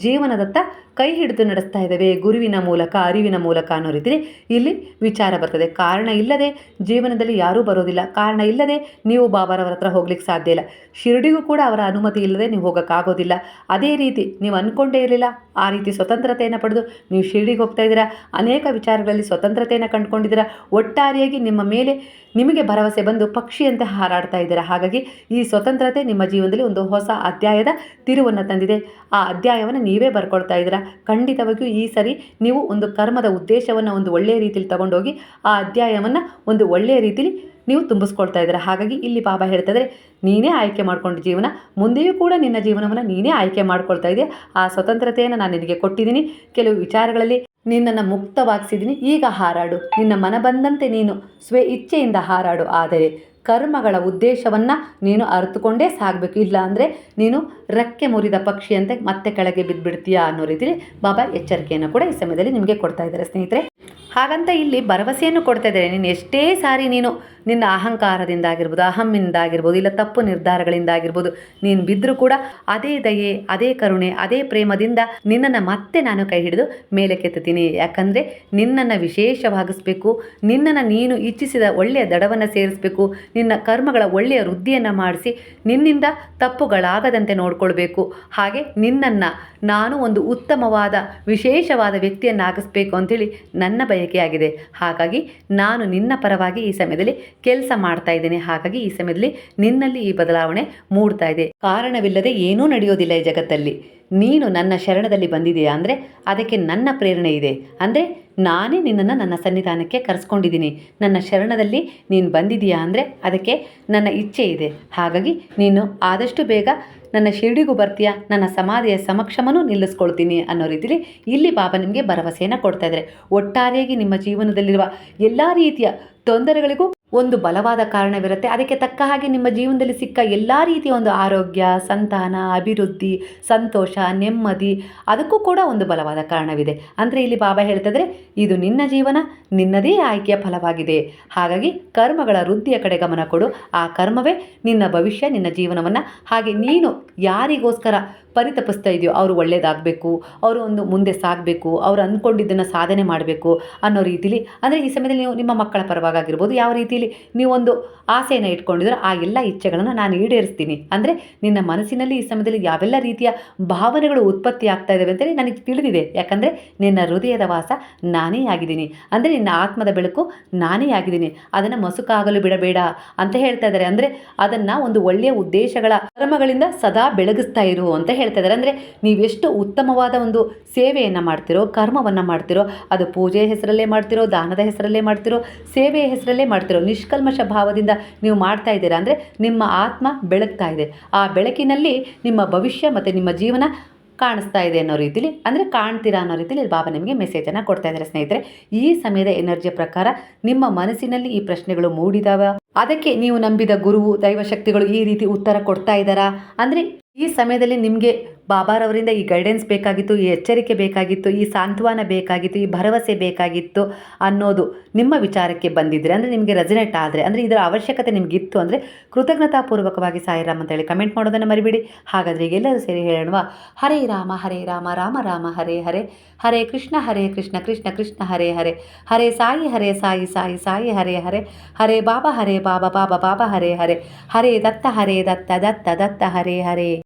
ಜೀವನದತ್ತ ಕೈ ಹಿಡಿದು ನಡೆಸ್ತಾ ಇದ್ದಾವೆ. ಗುರುವಿನ ಮೂಲಕ, ಅರಿವಿನ ಮೂಲಕ ಅನ್ನೋ ಇಲ್ಲಿ ವಿಚಾರ ಬರ್ತದೆ. ಕಾರಣ ಇಲ್ಲದೆ ಜೀವನದಲ್ಲಿ ಯಾರೂ ಬರೋದಿಲ್ಲ. ಕಾರಣ ಇಲ್ಲದೆ ನೀವು ಬಾಬಾರವರ ಹತ್ರ ಹೋಗ್ಲಿಕ್ಕೆ ಸಾಧ್ಯ ಇಲ್ಲ. ಶಿರಡಿಗೂ ಕೂಡ ಅವರ ಅನುಮತಿ ಇಲ್ಲದೆ ನೀವು ಹೋಗೋಕ್ಕಾಗೋದಿಲ್ಲ ಅದೇ ರೀತಿ ನೀವು ಅಂದ್ಕೊಂಡೇ ಇರಲಿಲ್ಲ. ಆ ರೀತಿ ಸ್ವತಂತ್ರತೆಯನ್ನು ಪಡೆದು ನೀವು ಶಿರಡಿಗೆ ಹೋಗ್ತಾ ಇದ್ದೀರಾ? ಅನೇಕ ವಿಚಾರಗಳಲ್ಲಿ ಸ್ವತಂತ್ರತೆಯನ್ನು ಕಂಡುಕೊಂಡಿದ್ದೀರಾ? ಒಟ್ಟಾರೆಯಾಗಿ ನಿಮ್ಮ ನಿಮ್ಮ ಮೇಲೆ ನಿಮಗೆ ಭರವಸೆ ಬಂದು ಪಕ್ಷಿಯಂತೆ ಹಾರಾಡ್ತಾ ಇದ್ದೀರ? ಹಾಗಾಗಿ ಈ ಸ್ವತಂತ್ರತೆ ನಿಮ್ಮ ಜೀವನದಲ್ಲಿ ಒಂದು ಹೊಸ ಅಧ್ಯಾಯದ ತಿರುವನ್ನು ತಂದಿದೆ. ಆ ಅಧ್ಯಾಯವನ್ನು ನೀವೇ ಬರ್ಕೊಳ್ತಾ ಇದ್ದೀರಾ? ಖಂಡಿತವಾಗಿಯೂ ಈ ಸರಿ ನೀವು ಒಂದು ಕರ್ಮದ ಉದ್ದೇಶವನ್ನು ಒಂದು ಒಳ್ಳೆಯ ರೀತಿಯಲ್ಲಿ ತಗೊಂಡೋಗಿ ಆ ಅಧ್ಯಾಯವನ್ನು ಒಂದು ಒಳ್ಳೆಯ ರೀತಿಯಲ್ಲಿ ನೀವು ತುಂಬಿಸ್ಕೊಳ್ತಾ ಇದ್ದೀರಾ. ಹಾಗಾಗಿ ಇಲ್ಲಿ ಬಾಬಾ ಹೇಳ್ತಿದ್ರೆ, ನೀನೇ ಆಯ್ಕೆ ಮಾಡ್ಕೊಂಡು ಜೀವನ, ಮುಂದೆಯೂ ಕೂಡ ನಿನ್ನ ಜೀವನವನ್ನು ನೀನೇ ಆಯ್ಕೆ ಮಾಡ್ಕೊಳ್ತಾ ಇದೆಯಾ. ಆ ಸ್ವತಂತ್ರತೆಯನ್ನು ನಾನು ನಿನಗೆ ಕೊಟ್ಟಿದ್ದೀನಿ. ಕೆಲವು ವಿಚಾರಗಳಲ್ಲಿ ನಿನ್ನನ್ನು ಮುಕ್ತವಾಗಿಸಿದ್ದೀನಿ. ಈಗ ಹಾರಾಡು. ನಿನ್ನ ಮನ ಬಂದಂತೆ ನೀನು ಸ್ವ ಇಚ್ಛೆಯಿಂದ ಹಾರಾಡು. ಆದರೆ ಕರ್ಮಗಳ ಉದ್ದೇಶವನ್ನು ನೀನು ಅರಿತುಕೊಂಡೇ ಸಾಗಬೇಕು. ಇಲ್ಲ ಅಂದರೆ ನೀನು ರೆಕ್ಕೆ ಮುರಿದ ಪಕ್ಷಿಯಂತೆ ಮತ್ತೆ ಕೆಳಗೆ ಬಿದ್ದುಬಿಡ್ತೀಯಾ ಅನ್ನೋ ರೀತಿಯಲ್ಲಿ ಬಾಬಾ ಎಚ್ಚರಿಕೆಯನ್ನು ಕೂಡ ಈ ಸಮಯದಲ್ಲಿ ನಿಮಗೆ ಕೊಡ್ತಾ ಇದ್ದಾರೆ ಸ್ನೇಹಿತರೆ. ಹಾಗಂತ ಇಲ್ಲಿ ಭರವಸೆಯನ್ನು ಕೊಡ್ತಾ ಇದ್ದಾರೆ. ನೀನು ಎಷ್ಟೇ ಸಾರಿ ನೀನು ನಿನ್ನ ಅಹಂಕಾರದಿಂದ ಆಗಿರ್ಬೋದು ಅಹಮ್ಮಿಂದ ಆಗಿರ್ಬೋದು ಇಲ್ಲ ತಪ್ಪು ನಿರ್ಧಾರಗಳಿಂದ ಆಗಿರ್ಬೋದು ನೀನು ಬಿದ್ದರೂ ಕೂಡ ಅದೇ ದಯೆ, ಅದೇ ಕರುಣೆ, ಅದೇ ಪ್ರೇಮದಿಂದ ನಿನ್ನನ್ನು ಮತ್ತೆ ನಾನು ಕೈ ಹಿಡಿದು ಮೇಲೆ ಕೆತ್ತತೀನಿ ಯಾಕಂದರೆ ನಿನ್ನನ್ನು ವಿಶೇಷವಾಗಿಸಬೇಕು, ನಿನ್ನನ್ನು ನೀನು ಇಚ್ಛಿಸಿದ ಒಳ್ಳೆಯ ದಡವನ್ನು ಸೇರಿಸಬೇಕು ನಿನ್ನ ಕರ್ಮಗಳ ಒಳ್ಳೆಯ ವೃದ್ಧಿಯನ್ನು ಮಾಡಿಸಿ ನಿನ್ನಿಂದ ತಪ್ಪುಗಳಾಗದಂತೆ ನೋಡಿಕೊಳ್ಬೇಕು. ಹಾಗೆ ನಿನ್ನನ್ನು ನಾನು ಒಂದು ಉತ್ತಮವಾದ, ವಿಶೇಷವಾದ ವ್ಯಕ್ತಿಯನ್ನಾಗಿಸ್ಬೇಕು ಅಂಥೇಳಿ ನನ್ನ ಬಯಕೆಯಾಗಿದೆ. ಹಾಗಾಗಿ ನಾನು ನಿನ್ನ ಪರವಾಗಿ ಈ ಸಮಯದಲ್ಲಿ ಕೆಲಸ ಮಾಡ್ತಾ ಇದ್ದೇನೆ. ಹಾಗಾಗಿ ಈ ಸಮಯದಲ್ಲಿ ನಿನ್ನಲ್ಲಿ ಈ ಬದಲಾವಣೆ ಮೂಡ್ತಾ ಇದೆ. ಕಾರಣವಿಲ್ಲದೆ ಏನೂ ನಡೆಯೋದಿಲ್ಲ ಈ ಜಗತ್ತಲ್ಲಿ. ನೀನು ನನ್ನ ಶರಣದಲ್ಲಿ ಬಂದಿದೆಯಾ ಅಂದರೆ ಅದಕ್ಕೆ ನನ್ನ ಪ್ರೇರಣೆ ಇದೆ. ಅಂದರೆ ನಾನೇ ನಿನ್ನನ್ನು ನನ್ನ ಸನ್ನಿಧಾನಕ್ಕೆ ಕರೆಸ್ಕೊಂಡಿದ್ದೀನಿ. ನನ್ನ ಶರಣದಲ್ಲಿ ನೀನು ಬಂದಿದೆಯಾ ಅಂದರೆ ಅದಕ್ಕೆ ನನ್ನ ಇಚ್ಛೆ ಇದೆ. ಹಾಗಾಗಿ ನೀನು ಆದಷ್ಟು ಬೇಗ ನನ್ನ ಶಿರಡಿಗೂ ಬರ್ತೀಯಾ? ನನ್ನ ಸಮಾಧಿಯ ಸಮಕ್ಷಮನೂ ನಿಲ್ಲಿಸ್ಕೊಳ್ತೀನಿ ಅನ್ನೋ ರೀತಿಲಿ ಇಲ್ಲಿ ಬಾಬಾ ನಿಮಗೆ ಭರವಸೆಯನ್ನು ಕೊಡ್ತಾ ಇದ್ದಾರೆ. ಒಟ್ಟಾರೆಯಾಗಿ ನಿಮ್ಮ ಜೀವನದಲ್ಲಿರುವ ಎಲ್ಲ ರೀತಿಯ ತೊಂದರೆಗಳಿಗೂ ಒಂದು ಬಲವಾದ ಕಾರಣವಿರುತ್ತೆ. ಅದಕ್ಕೆ ತಕ್ಕ ಹಾಗೆ ನಿಮ್ಮ ಜೀವನದಲ್ಲಿ ಸಿಕ್ಕ ಎಲ್ಲ ರೀತಿಯ ಒಂದು ಆರೋಗ್ಯ, ಸಂತಾನ, ಅಭಿವೃದ್ಧಿ, ಸಂತೋಷ, ನೆಮ್ಮದಿ, ಅದಕ್ಕೂ ಕೂಡ ಒಂದು ಬಲವಾದ ಕಾರಣವಿದೆ. ಅಂದರೆ ಇಲ್ಲಿ ಬಾಬಾ ಹೇಳ್ತಿದ್ರೆ, ಇದು ನಿನ್ನ ಜೀವನ, ನಿನ್ನದೇ ಆಯ್ಕೆಯ ಫಲವಾಗಿದೆ. ಹಾಗಾಗಿ ಕರ್ಮಗಳ ವೃದ್ಧಿಯ ಕಡೆ ಗಮನ ಕೊಡು. ಆ ಕರ್ಮವೇ ನಿನ್ನ ಭವಿಷ್ಯ, ನಿನ್ನ ಜೀವನವನ್ನು. ಹಾಗೆ ನೀನು ಯಾರಿಗೋಸ್ಕರ ಪರಿತಪಿಸ್ತಾ ಇದೆಯೋ, ಅವರು ಒಳ್ಳೇದಾಗಬೇಕು, ಅವರು ಒಂದು ಮುಂದೆ ಸಾಗಬೇಕು, ಅವರು ಅಂದ್ಕೊಂಡಿದ್ದನ್ನು ಸಾಧನೆ ಮಾಡಬೇಕು ಅನ್ನೋ ರೀತಿಲಿ, ಅಂದರೆ ಈ ಸಮಯದಲ್ಲಿ ನೀವು ನಿಮ್ಮ ಮಕ್ಕಳ ಪರವಾಗಿರ್ಬೋದು ಯಾವ ರೀತಿಯಲ್ಲಿ ನೀವೊಂದು ಆಸೆಯನ್ನು ಇಟ್ಕೊಂಡಿದ್ರೆ ಆ ಎಲ್ಲ ಇಚ್ಛೆಗಳನ್ನು ನಾನು ಈಡೇರಿಸ್ತೀನಿ. ಅಂದರೆ ನಿನ್ನ ಮನಸ್ಸಿನಲ್ಲಿ ಈ ಸಮಯದಲ್ಲಿ ಯಾವೆಲ್ಲ ರೀತಿಯ ಭಾವನೆಗಳು ಉತ್ಪತ್ತಿ ಆಗ್ತಾ ಇದ್ದಾವೆ ಅಂತೇಳಿ ನನಗೆ ತಿಳಿದಿದೆ. ಯಾಕಂದರೆ ನಿನ್ನ ಹೃದಯದ ವಾಸ ನಾನೇ ಆಗಿದ್ದೀನಿ. ಅಂದರೆ ನಿನ್ನ ಆತ್ಮದ ಬೆಳಕು ನಾನೇ ಆಗಿದ್ದೀನಿ. ಅದನ್ನು ಮಸುಕಾಗಲು ಬಿಡಬೇಡ ಅಂತ ಹೇಳ್ತಾ ಇದ್ದಾರೆ ಅಂದರೆ ಅದನ್ನು ಒಂದು ಒಳ್ಳೆಯ ಉದ್ದೇಶಗಳ, ಕರ್ಮಗಳಿಂದ ಸದಾ ಬೆಳಗಿಸ್ತಾ ಇರು ಅಂತ ಹೇಳ್ತಾ ಇದ್ದಾರೆ. ಅಂದರೆ ನೀವೆಷ್ಟು ಉತ್ತಮವಾದ ಒಂದು ಸೇವೆಯನ್ನು ಮಾಡ್ತಿರೋ, ಕರ್ಮವನ್ನು ಮಾಡ್ತಿರೋ, ಅದು ಪೂಜೆಯ ಹೆಸರಲ್ಲೇ ಮಾಡ್ತಿರೋ, ದಾನದ ಹೆಸರಲ್ಲೇ ಮಾಡ್ತಿರೋ, ಸೇವೆಯ ಹೆಸರಲ್ಲೇ ಮಾಡ್ತಿರೋ ನಿಷ್ಕಲ್ಮಶ ಭಾವದಿಂದ ನೀವು ಮಾಡ್ತಾ ಇದ್ದೀರಾ ಅಂದರೆ ನಿಮ್ಮ ಆತ್ಮ ಬೆಳಗ್ತಾ ಇದೆ. ಆ ಬೆಳಕಿನಲ್ಲಿ ನಿಮ್ಮ ಭವಿಷ್ಯ ಮತ್ತು ನಿಮ್ಮ ಜೀವನ ಕಾಣಿಸ್ತಾ ಇದೆ ಅನ್ನೋ ರೀತಿಲಿ, ಅಂದರೆ ಕಾಣ್ತೀರಾ ಅನ್ನೋ ರೀತಿಲಿ ಬಾಬಾ ನಿಮಗೆ ಮೆಸೇಜನ್ನು ಕೊಡ್ತಾ ಇದ್ದಾರೆ. ಸ್ನೇಹಿತರೆ, ಈ ಸಮಯದ ಎನರ್ಜಿಯ ಪ್ರಕಾರ ನಿಮ್ಮ ಮನಸ್ಸಿನಲ್ಲಿ ಈ ಪ್ರಶ್ನೆಗಳು ಮೂಡಿದಾವ? ಅದಕ್ಕೆ ನೀವು ನಂಬಿದ ಗುರುವು ದೈವಶಕ್ತಿಗಳು ಈ ರೀತಿ ಉತ್ತರ ಕೊಡ್ತಾ ಇದ್ದಾರಾ? ಅಂದರೆ ಈ ಸಮಯದಲ್ಲಿ ನಿಮಗೆ ಬಾಬಾರವರಿಂದ ಈ ಗೈಡೆನ್ಸ್ ಬೇಕಾಗಿತ್ತು, ಈ ಎಚ್ಚರಿಕೆ ಬೇಕಾಗಿತ್ತು, ಈ ಸಾಂತ್ವನ ಬೇಕಾಗಿತ್ತು, ಈ ಭರವಸೆ ಬೇಕಾಗಿತ್ತು ಅನ್ನೋದು ನಿಮ್ಮ ವಿಚಾರಕ್ಕೆ ಬಂದಿದ್ದರೆ ಅಂದರೆ ನಿಮಗೆ ರೆಸಿನೆಟ್ ಆದರೆ, ಅಂದರೆ ಇದರ ಅವಶ್ಯಕತೆ ನಿಮಗಿತ್ತು ಅಂದರೆ ಕೃತಜ್ಞತಾಪೂರ್ವಕವಾಗಿ ಸಾಯಿರಾಮ್ ಅಂತೇಳಿ ಕಮೆಂಟ್ ಮಾಡೋದನ್ನು ಮರಿಬೇಡಿ. ಹಾಗಾದರೆ ಈಗ ಎಲ್ಲರೂ ಸೇರಿ ಹೇಳೋಣ ಹರೇ ರಾಮ ಹರೇ ರಾಮ ರಾಮ ರಾಮ, ಹರೇ ಹರೇ. ಹರೇ ಕೃಷ್ಣ ಹರೇ ಕೃಷ್ಣ ಕೃಷ್ಣ ಕೃಷ್ಣ, ಹರೇ ಹರೇ. ಹರೇ ಸಾಯಿ ಹರೇ ಸಾಯಿ ಸಾಯಿ ಸಾಯಿ, ಹರೇ ಹರೇ. ಹರೇ ಬಾಬಾ ಹರೇ ಬಾಬಾ ಬಾಬಾ ಬಾಬಾ, ಹರೇ ಹರೇ. ಹರೇ ದತ್ತ ಹರೇ ದತ್ತ ದತ್ತ ದತ್ತ, ಹರೇ ಹರೇ.